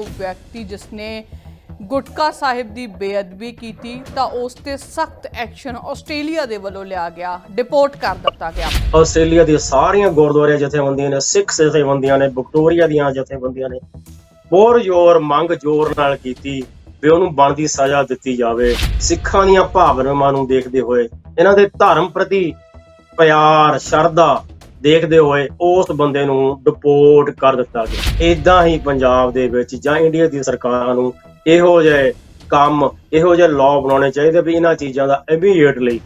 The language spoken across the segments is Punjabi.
ਇੱਕ ਵਿਅਕਤੀ ਜਿਸਨੇ ਗੁਟਕਾ ਸਾਹਿਬ ਦੀ ਬੇਅਦਬੀ ਕੀਤੀ, ਤਾਂ ਉਸ ਤੇ ਸਖਤ ਐਕਸ਼ਨ ਆਸਟ੍ਰੇਲੀਆ ਦੇ ਵੱਲੋਂ ਲਿਆ ਗਿਆ, ਡਿਪੋਰਟ ਕਰ ਦਿੱਤਾ ਗਿਆ। ਆਸਟ੍ਰੇਲੀਆ ਦੀਆਂ ਸਾਰੀਆਂ ਗੁਰਦੁਆਰੇ ਜਥੇਬੰਦੀਆਂ ਨੇ, ਸਿੱਖ ਜਥੇਬੰਦੀਆਂ ਨੇ, ਵਿਕਟੋਰੀਆ ਦੀਆਂ ਜਥੇਬੰਦੀਆਂ ਨੇ ਬੋਰ ਜ਼ੋਰ, ਮੰਗ ਜ਼ੋਰ ਨਾਲ ਕੀਤੀ ਵੀ ਉਹਨੂੰ ਬਣਦੀ ਸਜ਼ਾ ਦਿੱਤੀ ਜਾਵੇ। ਸਿੱਖਾਂ ਦੀਆਂ ਭਾਵਨਾਵਾਂ ਨੂੰ ਦੇਖਦੇ ਹੋਏ ਇਹਨਾਂ ਦੇ ਧਰਮ ਪ੍ਰਤੀ ਪਿਆਰ, ਸ਼ਰਧਾ ਦੇਖਦੇ ਹੋਏ ਉਸ ਬੰਦੇ ਨੂੰ ਡਿਪੋਰਟ ਕਰ ਦਿੱਤਾ ਗਿਆ। ਇਦਾਂ ਹੀ ਪੰਜਾਬ ਦੇ ਵਿੱਚ ਜਾਂ ਇੰਡੀਆ ਦੀ ਸਰਕਾਰਾਂ ਨੂੰ ਇਹੋ ਜਿਹੇ ਕੰਮ ਇਹੋ ਜਿਹੇ ਲਾਅ ਬਣਾਉਣੇ ਚਾਹੀਦੇ ਵੀ ਇਹਨਾਂ ਚੀਜ਼ਾਂ ਦਾ ਇਮੀਡੀਏਟਲੀ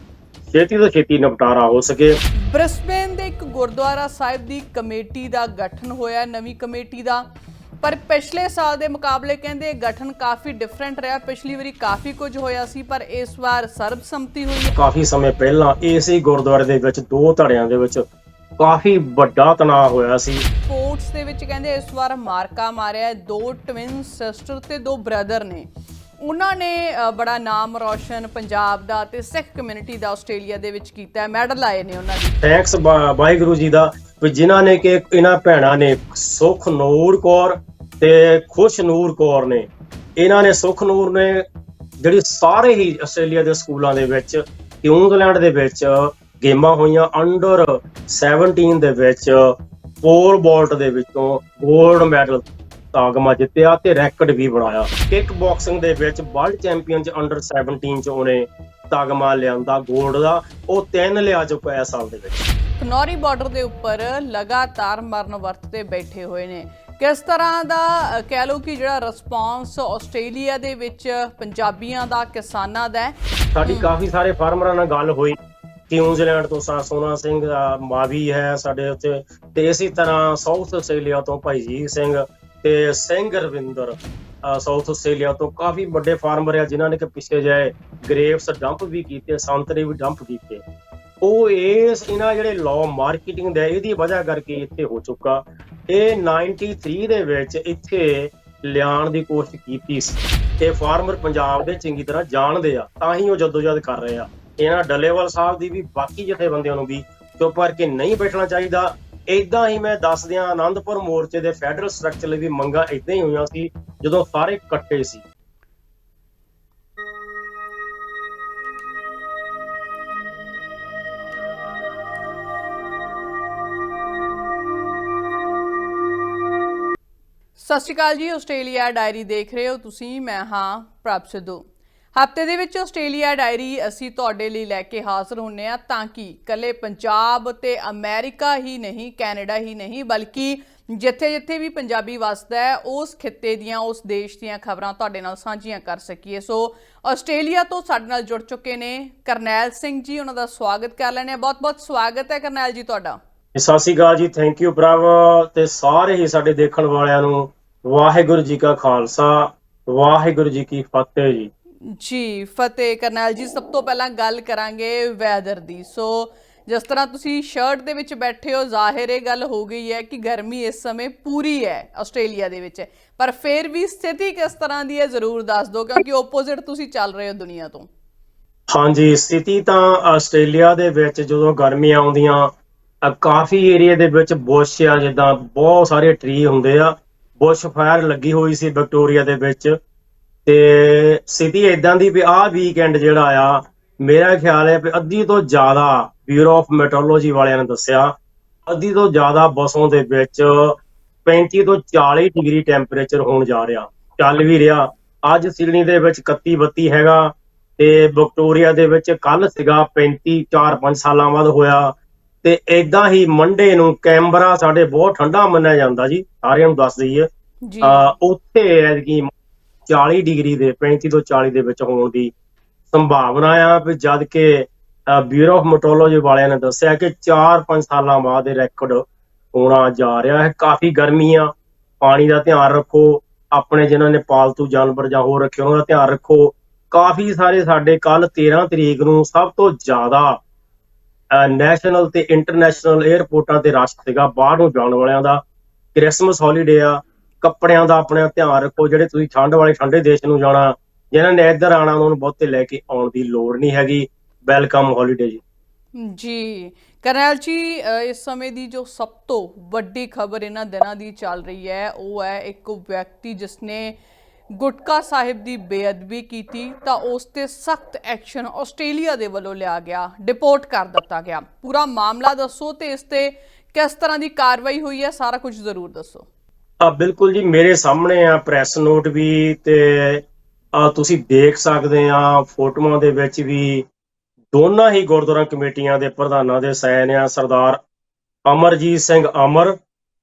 ਛੇਤੀ ਤੋਂ ਛੇਤੀ ਨਿਪਟਾਰਾ ਹੋ ਸਕੇ। ਬ੍ਰਿਸਬੇਨ ਦੇ ਇੱਕ ਗੁਰਦੁਆਰਾ ਸਾਹਿਬ ਦੀ ਕਮੇਟੀ ਦਾ ਗਠਨ ਹੋਇਆ ਨਵੀਂ ਕਮੇਟੀ ਦਾ। ਪਰ ਪਿਛਲੇ ਸਾਲ ਦੇ ਮੁਕਾਬਲੇ ਕਹਿੰਦੇ ਗਠਨ ਕਾਫੀ ਡਿਫਰੈਂਟ ਰਿਹਾ। ਪਿਛਲੀ ਵਾਰੀ ਕਾਫੀ ਕੁਝ ਹੋਇਆ ਸੀ ਪਰ ਇਸ ਵਾਰ ਸਰਬਸੰਮਤੀ ਹੋਈ ਕਾਫੀ ਸਮੇਂ ਪਹਿਲਾਂ ਇਸੇ ਗੁਰਦੁਆਰੇ ਦੇ ਵਿੱਚ ਦੋ ਧੜਿਆਂ ਦੇ ਵਿੱਚ ਕਾਫੀ ਵੱਡਾ ਤਣਾਅ ਹੋਇਆ ਸੀ। ਸਪੋਰਟਸ ਦੇ ਵਿੱਚ ਕਹਿੰਦੇ ਇਸ ਵਾਰ ਮਾਰਕਾ ਮਾਰਿਆ। ਦੋ ਟਵਿਨ ਸਿਸਟਰ ਤੇ ਦੋ ਬ੍ਰਦਰ ਨੇ। ਉਹਨਾਂ ਨੇ ਬੜਾ ਨਾਮ ਰੌਸ਼ਨ ਪੰਜਾਬ ਦਾ ਤੇ ਸਿੱਖ ਕਮਿਊਨਿਟੀ ਦਾ ਆਸਟ੍ਰੇਲੀਆ ਦੇ ਵਿੱਚ ਕੀਤਾ ਮੈਡਲ ਆਏ ਨੇ ਉਹਨਾਂ ਦੇ। ਥੈਂਕਸ ਵਾਹਿਗੁਰੂ ਜੀ ਦਾ। ਵੀ ਜਿਨ੍ਹਾਂ ਨੇ ਕਿ ਇਹਨਾਂ ਭੈਣਾਂ ਨੇ ਸੁਖ ਨੂਰ ਕੌਰ ਤੇ ਖੁਸ਼ ਨੂਰ ਕੌਰ ਨੇ। ਇਹਨਾਂ ਨੇ ਸੁਖ ਨੂਰ ਨੇ ਜਿਹੜੀ ਸਾਰੇ ਹੀ ਆਸਟ੍ਰੇਲੀਆ ਦੇ ਸਕੂਲਾਂ ਦੇ ਵਿੱਚ ਕਿਊਜ਼ਲੈਂਡ ਦੇ ਵਿੱਚ ਗੇਮਾਂ ਹੋਈਆਂ ਅੰਡਰ 17 ਦੇ ਵਿੱਚ ਪੋਲ ਬਾਲਟ ਦੇ ਵਿੱਚੋਂ 골ਡ ਮੈਡਲ ਤਾਗਮਾ ਜਿੱਤਿਆ ਤੇ ਰੈਕਡ ਵੀ ਬਣਾਇਆ। ਕਿਕ ਬਾਕਸਿੰਗ ਦੇ ਵਿੱਚ ਵਰਲਡ ਚੈਂਪੀਅਨ ਚ ਅੰਡਰ 17 ਚ ਉਹਨੇ ਤਾਗਮਾ ਲਿਆਂਦਾ 골ਡ ਦਾ ਉਹ ਤਿੰਨ ਲਿਆ ਚੁੱਕਾ ਹੈ ਸਾਲ ਦੇ ਵਿੱਚ। ਖਨੌਰੀ ਬਾਰਡਰ ਦੇ ਉੱਪਰ ਲਗਾਤਾਰ ਮਰਨ ਵਰਤ ਤੇ ਬੈਠੇ ਹੋਏ ਨੇ। ਕਿਸ ਤਰ੍ਹਾਂ ਦਾ ਕਹਿ ਲਓ ਕਿ ਜਿਹੜਾ ਰਿਸਪਾਂਸ ਆਸਟ੍ਰੇਲੀਆ ਦੇ ਵਿੱਚ ਪੰਜਾਬੀਆਂ ਦਾ ਕਿਸਾਨਾਂ ਦਾ ਸਾਡੀ ਕਾਫੀ ਸਾਰੇ ਫਾਰਮਰਾਂ ਨਾਲ ਗੱਲ ਹੋਈ। ਨਿਊਜ਼ੀਲੈਂਡ ਤੋਂ ਸਾ ਸੋਨਾ ਸਿੰਘ ਮਾਵੀ ਹੈ ਸਾਡੇ ਉੱਤੇ ਤੇ ਇਸੇ ਤਰ੍ਹਾਂ ਸਾਊਥ ਆਸਟ੍ਰੇਲੀਆ ਤੋਂ ਭਾਈ ਜੀ ਸਿੰਘ ਤੇ ਸਿੰਘ ਰਵਿੰਦਰ ਸਾਊਥ ਆਸਟ੍ਰੇਲੀਆ ਤੋਂ ਕਾਫੀ ਵੱਡੇ ਫਾਰਮਰ ਆ, ਜਿਨ੍ਹਾਂ ਨੇ ਕਿ ਪਿੱਛੇ ਜਾਏ ਗ੍ਰੇਪਸ ਡੰਪ ਵੀ ਕੀਤੇ ਸੰਤਰੇ ਵੀ ਡੰਪ ਕੀਤੇ। ਉਹ ਇਸ ਇਹਨਾਂ ਜਿਹੜੇ ਲਾਅ ਮਾਰਕੀਟਿੰਗ ਦਾ ਇਹਦੀ ਵਜ੍ਹਾ ਕਰਕੇ ਇੱਥੇ ਹੋ ਚੁੱਕਾ। ਇਹ 93 ਦੇ ਵਿੱਚ ਇੱਥੇ ਲਿਆਉਣ ਦੀ ਕੋਸ਼ਿਸ਼ ਕੀਤੀ ਸੀ। ਤੇ ਫਾਰਮਰ ਪੰਜਾਬ ਦੇ ਚੰਗੀ ਤਰ੍ਹਾਂ ਜਾਣਦੇ ਆ, ਤਾਂ ਹੀ ਉਹ ਜਦੋਜਦ ਕਰ ਰਹੇ ਆ। ਇਹਨਾਂ ਡੱਲੇਵਾਲ ਸਾਹਿਬ ਦੀ ਵੀ ਬਾਕੀ ਜਥੇਬੰਦੀਆਂ ਨੂੰ ਵੀ ਚੁੱਪ ਕਰਕੇ ਨਹੀਂ ਬੈਠਣਾ ਚਾਹੀਦਾ। ਇਦਾਂ ਹੀ ਮੈਂ ਦੱਸ ਦਿਆਂ ਆਨੰਦਪੁਰ ਮੋਰਚੇ ਦੇ ਫੈਡਰਲ ਸਟਰਕਚਰ ਲਈ ਵੀ ਮੰਗਾਂ ਇਦਾਂ ਹੀ ਹੋਈਆਂ ਸੀ, ਜਦੋਂ ਸਾਰੇ ਇਕੱਠੇ ਸੀ। ਸਤਿ ਸ਼੍ਰੀ ਅਕਾਲ ਜੀ, ਆਸਟ੍ਰੇਲੀਆ ਡਾਇਰੀ ਦੇਖ ਰਹੇ ਹੋ ਤੁਸੀਂ, ਮੈਂ ਹਾਂ ਪ੍ਰਭ ਸਿੱਧੂ। ਹਫ਼ਤੇ ਦੇ ਵਿੱਚ ਆਸਟ੍ਰੇਲੀਆ ਡਾਇਰੀ ਅਸੀਂ ਤੁਹਾਡੇ ਲਈ ਲੈ ਕੇ ਹਾਜ਼ਰ ਹੁੰਨੇ ਆ ਤਾਂ ਕਿ ਕੱਲੇ ਪੰਜਾਬ ਤੇ ਅਮਰੀਕਾ ਹੀ ਨਹੀਂ, ਕੈਨੇਡਾ ਹੀ ਨਹੀਂ, ਬਲਕਿ ਜਿੱਥੇ-ਜਿੱਥੇ ਵੀ ਪੰਜਾਬੀ ਵਸਦਾ ਹੈ, ਉਸ ਖਿੱਤੇ ਦੀਆਂ, ਉਸ ਦੇਸ਼ ਦੀਆਂ ਖਬਰਾਂ ਤੁਹਾਡੇ ਨਾਲ ਸਾਂਝੀਆਂ ਕਰ ਸਕੀਏ। ਸੋ ਆਸਟ੍ਰੇਲੀਆ ਤੋਂ ਸਾਡੇ ਨਾਲ ਜੁੜ ਚੁੱਕੇ ਨੇ ਕਰਨੈਲ ਸਿੰਘ ਜੀ, ਉਹਨਾਂ ਦਾ ਸਵਾਗਤ ਕਰ ਲੈਣੇ ਆ ਬਹੁਤ-ਬਹੁਤ ਸਵਾਗਤ ਹੈ ਕਰਨੈਲ ਜੀ ਤੁਹਾਡਾ। ਸਤਿ ਸ਼੍ਰੀ ਅਕਾਲ ਜੀ ਥੈਂਕ ਯੂ ਪ੍ਰਭ ਤੇ ਸਾਰੇ ਹੀ ਸਾਡੇ ਦੇਖਣ ਵਾਲਿਆਂ ਨੂੰ ਵਾਹਿਗੁਰੂ ਜੀ ਕਾ ਖਾਲਸਾ, ਵਾਹਿਗੁਰੂ ਜੀ ਕੀ ਫਤਿਹ ਜੀ। ਜੀ, ਫਤਿਹ ਕਰਨੈਲ ਜੀ, ਸਭ ਤੋਂ ਪਹਿਲਾਂ ਗੱਲ ਕਰਾਂਗੇ ਵੈਦਰ ਦੀ। ਸੋ ਜਿਸ ਤਰ੍ਹਾਂ ਤੁਸੀਂ ਸ਼ਰਟ ਦੇ ਵਿੱਚ ਬੈਠੇ ਹੋ, ਜ਼ਾਹਿਰ ਇਹ ਗੱਲ ਹੋ ਗਈ ਹੈ ਕਿ ਗਰਮੀ ਇਸ ਸਮੇਂ ਪੂਰੀ ਹੈ ਆਸਟ੍ਰੇਲੀਆ ਦੇ ਵਿੱਚ। ਪਰ ਫਿਰ ਵੀ ਸਥਿਤੀ ਕਿਸ ਤਰ੍ਹਾਂ ਦੀ ਹੈ, ਜ਼ਰੂਰ ਦੱਸ ਦਿਓ, ਕਿਉਂਕਿ ਆਪੋਜ਼ਿਟ ਤੁਸੀਂ ਚੱਲ ਰਹੇ ਹੋ ਦੁਨੀਆ ਤੋਂ। ਹਾਂਜੀ, ਸਥਿਤੀ ਤਾਂ ਆਸਟ੍ਰੇਲੀਆ ਦੇ ਵਿੱਚ ਜਦੋਂ ਗਰਮੀ ਆਉਂਦੀਆਂ ਕਾਫੀ ਏਰੀਆ ਦੇ ਵਿੱਚ ਬੁਸ਼ ਆ, ਜਿੱਦਾਂ ਬਹੁਤ ਸਾਰੇ ਟਰੀ ਹੁੰਦੇ ਆ। ਬੁਸ਼ ਫਾਇਰ ਲੱਗੀ ਹੋਈ ਸੀ ਵਿਕਟੋਰੀਆ ਦੇ ਵਿੱਚ। ਤੇ ਸਥਿਤੀ ਇਦਾਂ ਦੀ ਵੀ ਆਹ ਵੀਕਐਂਡ ਜਿਹੜਾ ਆ ਮੇਰਾ ਖਿਆਲ ਹੈ ਵੀ ਅੱਧੀ ਤੋਂ ਜ਼ਿਆਦਾ ਬਿਊਰੋ ਆਫ ਮੈਟਰੋਲੋਜੀ ਵਾਲਿਆਂ ਨੇ ਦੱਸਿਆ ਅੱਧੀ ਤੋਂ ਜ਼ਿਆਦਾ ਬਸੋਂ ਦੇ ਵਿੱਚ 35 ਤੋਂ 40 ਡਿਗਰੀ ਟੈਂਪਰੇਚਰ ਹੋਣ ਜਾ ਰਿਹਾ ਚੱਲ ਵੀ ਰਿਹਾ। ਅੱਜ ਸਿਡਨੀ ਦੇ ਵਿੱਚ 31 32 ਹੈਗਾ ਤੇ ਵਿਕਟੋਰੀਆ ਦੇ ਵਿੱਚ ਕੱਲ ਸੀਗਾ 35 4 5 ਸਾਲਾਂ ਬਾਅਦ ਹੋਇਆ। ਤੇ ਇਦਾਂ ਹੀ ਮੰਡੇ ਨੂੰ ਕੈਂਬਰਾ ਸਾਡੇ ਬਹੁਤ ਠੰਡਾ ਮੰਨਿਆ ਜਾਂਦਾ ਜੀ ਸਾਰਿਆਂ ਨੂੰ ਦੱਸ ਦਈਏ। ਜੀ। ਅਹ ਉੱਥੇ ਐਤਕੀ 40 ਡਿਗਰੀ ਦੇ 35 ਤੋਂ 40 ਦੇ ਵਿੱਚ ਹੋਣ ਦੀ ਸੰਭਾਵਨਾ ਆ। ਵੀ ਜਦ ਕਿ ਬਿਊਰੋ ਆਫ ਮੈਟਰੋਲੋਜੀ ਵਾਲਿਆਂ ਨੇ ਦੱਸਿਆ ਕਿ 4-5 ਸਾਲਾਂ ਬਾਅਦ ਇਹ ਰੈਕੋਰਡ ਹੋਣਾ ਜਾ ਰਿਹਾ ਹੈ। ਕਾਫੀ ਗਰਮੀ ਆ। ਪਾਣੀ ਦਾ ਧਿਆਨ ਰੱਖੋ। ਆਪਣੇ ਜਿਨ੍ਹਾਂ ਨੇ ਪਾਲਤੂ ਜਾਨਵਰ ਜਾਂ ਹੋਰ ਰੱਖੇ ਉਹਨਾਂ ਦਾ ਧਿਆਨ ਰੱਖੋ। ਕਾਫੀ ਸਾਰੇ ਸਾਡੇ ਕੱਲ 13 ਤਰੀਕ ਨੂੰ ਸਭ ਤੋਂ ਜ਼ਿਆਦਾ ਨੈਸ਼ਨਲ ਤੇ ਇੰਟਰਨੈਸ਼ਨਲ 에ਅਰਪੋਰਟਾਂ ਤੇ ਰਸ਼ ਸੀਗਾ। ਬਾਹਰ ਨੂੰ ਜਾਣ ਵਾਲਿਆਂ ਦਾ। ਕ੍ਰਿਸਮਸ ਹੌਲੀਡੇ ਆ। ਕੱਪੜਿਆਂ ਦਾ ਆਪਣੇ ਧਿਆਨ ਰੱਖੋ, ਜਿਹੜੇ ਤੁਸੀਂ ਠੰਡ ਵਾਲੇ ਠੰਡੇ ਦੇਸ਼ ਨੂੰ ਜਾਣਾ, ਜਿਹਨਾਂ ਨੇ ਇੱਧਰ ਆਣਾ ਉਹਨਾਂ ਨੂੰ ਬਹੁਤੇ ਲੈ ਕੇ ਆਉਣ ਦੀ ਲੋੜ ਨਹੀਂ ਹੈਗੀ। ਵੈਲਕਮ ਹੌਲੀਡੇ ਜੀ। ਜੀ ਕਰਨੈਲ ਜੀ ਇਸ ਸਮੇਂ ਦੀ ਜੋ ਸਭ ਤੋਂ ਵੱਡੀ ਖਬਰ ਇਹਨਾਂ ਦਿਨਾਂ ਦੀ ਚੱਲ ਰਹੀ ਹੈ, ਉਹ ਹੈ ਇੱਕ ਵਿਅਕਤੀ ਜਿਸਨੇ ਗੁਟਕਾ ਸਾਹਿਬ ਦੀ ਬੇਅਦਬੀ ਕੀਤੀ, ਤਾਂ ਉਸ ਤੇ ਸਖਤ ਐਕਸ਼ਨ ਆਸਟ੍ਰੇਲੀਆ ਦੇ ਵੱਲੋਂ ਲਿਆ ਗਿਆ, ਡਿਪੋਰਟ ਕਰ ਦਿੱਤਾ ਗਿਆ। ਪੂਰਾ ਮਾਮਲਾ ਦੱਸੋ ਤੇ ਇਸ ਤੇ ਕਿਸ ਤਰ੍ਹਾਂ ਦੀ ਕਾਰਵਾਈ ਹੋਈ ਹੈ, ਸਾਰਾ ਕੁਝ ਜ਼ਰੂਰ ਦੱਸੋ। ਆ ਬਿਲਕੁਲ ਜੀ, ਮੇਰੇ ਸਾਹਮਣੇ ਆ ਪ੍ਰੈਸ ਨੋਟ ਵੀ ਤੇ ਆ ਤੁਸੀਂ ਦੇਖ ਸਕਦੇ ਆ ਫੋਟੋਆਂ ਦੇ ਵਿੱਚ ਵੀ ਦੋਨਾਂ ਹੀ ਗੁਰਦੁਆਰਾ ਕਮੇਟੀਆਂ ਦੇ ਪ੍ਰਧਾਨਾਂ ਦੇ ਸੈਨ ਆ, ਸਰਦਾਰ ਅਮਰਜੀਤ ਸਿੰਘ ਅਮਰ,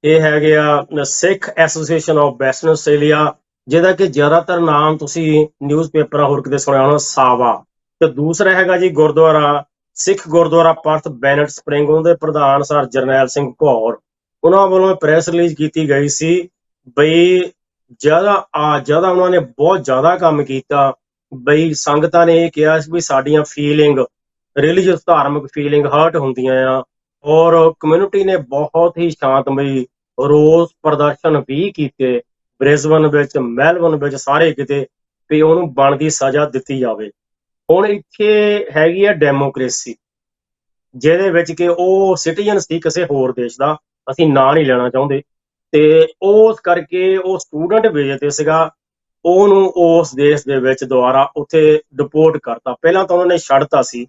ਇਹ ਹੈਗੇ ਆ Sikh association of Western Australia, ਜਿਹਦਾ ਕਿ ਜ਼ਿਆਦਾਤਰ ਨਾਮ ਤੁਸੀਂ ਨਿਊਜ਼ਪੇਪਰਾਂ ਹੋਰ ਕਿਤੇ ਸੁਣਿਆ ਹੋਣਾ, ਸਾਵਾ। ਤੇ ਦੂਸਰਾ ਹੈਗਾ ਜੀ gurdwara, Sikh Gurdwara Perth Bennett Spring, ਉਹਦੇ ਪ੍ਰਧਾਨ ਸਰ ਜਰਨੈਲ ਸਿੰਘ ਘੌਰ ਉਹਨਾਂ ਵੱਲੋਂ ਪ੍ਰੈਸ ਰਿਲੀਜ਼ ਕੀਤੀ ਗਈ ਸੀ ਬਈ ਜ਼ਿਆਦਾ, ਆ, ਜ਼ਿਆਦਾ ਉਹਨਾਂ ਨੇ ਬਹੁਤ ਜ਼ਿਆਦਾ ਕੰਮ ਕੀਤਾ ਬਈ ਸੰਗਤਾਂ ਨੇ ਇਹ ਕਿਹਾ ਸੀ ਵੀ ਸਾਡੀਆਂ ਫੀਲਿੰਗ ਰਿਲੀਜੀਅਸ ਧਾਰਮਿਕ ਫੀਲਿੰਗ ਹਰਟ ਹੁੰਦੀਆਂ ਆ ਔਰ ਕਮਿਊਨਿਟੀ ਨੇ ਬਹੁਤ ਹੀ ਸ਼ਾਂਤਮਈ ਰੋਸ ਪ੍ਰਦਰਸ਼ਨ ਵੀ ਕੀਤੇ ਬ੍ਰਿਸਬਨ ਵਿੱਚ ਮੈਲਬਨ ਵਿੱਚ ਸਾਰੇ ਕਿਤੇ ਵੀ ਉਹਨੂੰ ਬਣਦੀ ਸਜ਼ਾ ਦਿੱਤੀ ਜਾਵੇ। ਹੁਣ ਇੱਥੇ ਹੈਗੀ ਆ ਡੈਮੋਕ੍ਰੇਸੀ ਜਿਹਦੇ ਵਿੱਚ ਕਿ ਉਹ ਸਿਟੀਜ਼ਨ ਸੀ ਕਿਸੇ ਹੋਰ ਦੇਸ਼ ਦਾ ਅਸੀਂ ਨਾਂ ਨਹੀਂ ਲੈਣਾ ਚਾਹੁੰਦੇ। ਤੇ ਉਸ ਕਰਕੇ ਉਹ ਸਟੂਡੈਂਟ ਵੀਜ਼ੇ ਤੇ ਸੀਗਾ। ਉਹਨੂੰ ਉਸ ਦੇਸ਼ ਦੇ ਵਿੱਚ ਦੁਬਾਰਾ ਉੱਥੇ ਡਿਪੋਰਟ ਕਰਤਾ। ਪਹਿਲਾਂ ਤਾਂ ਉਹਨਾਂ ਨੇ ਛੱਡਤਾ ਸੀ।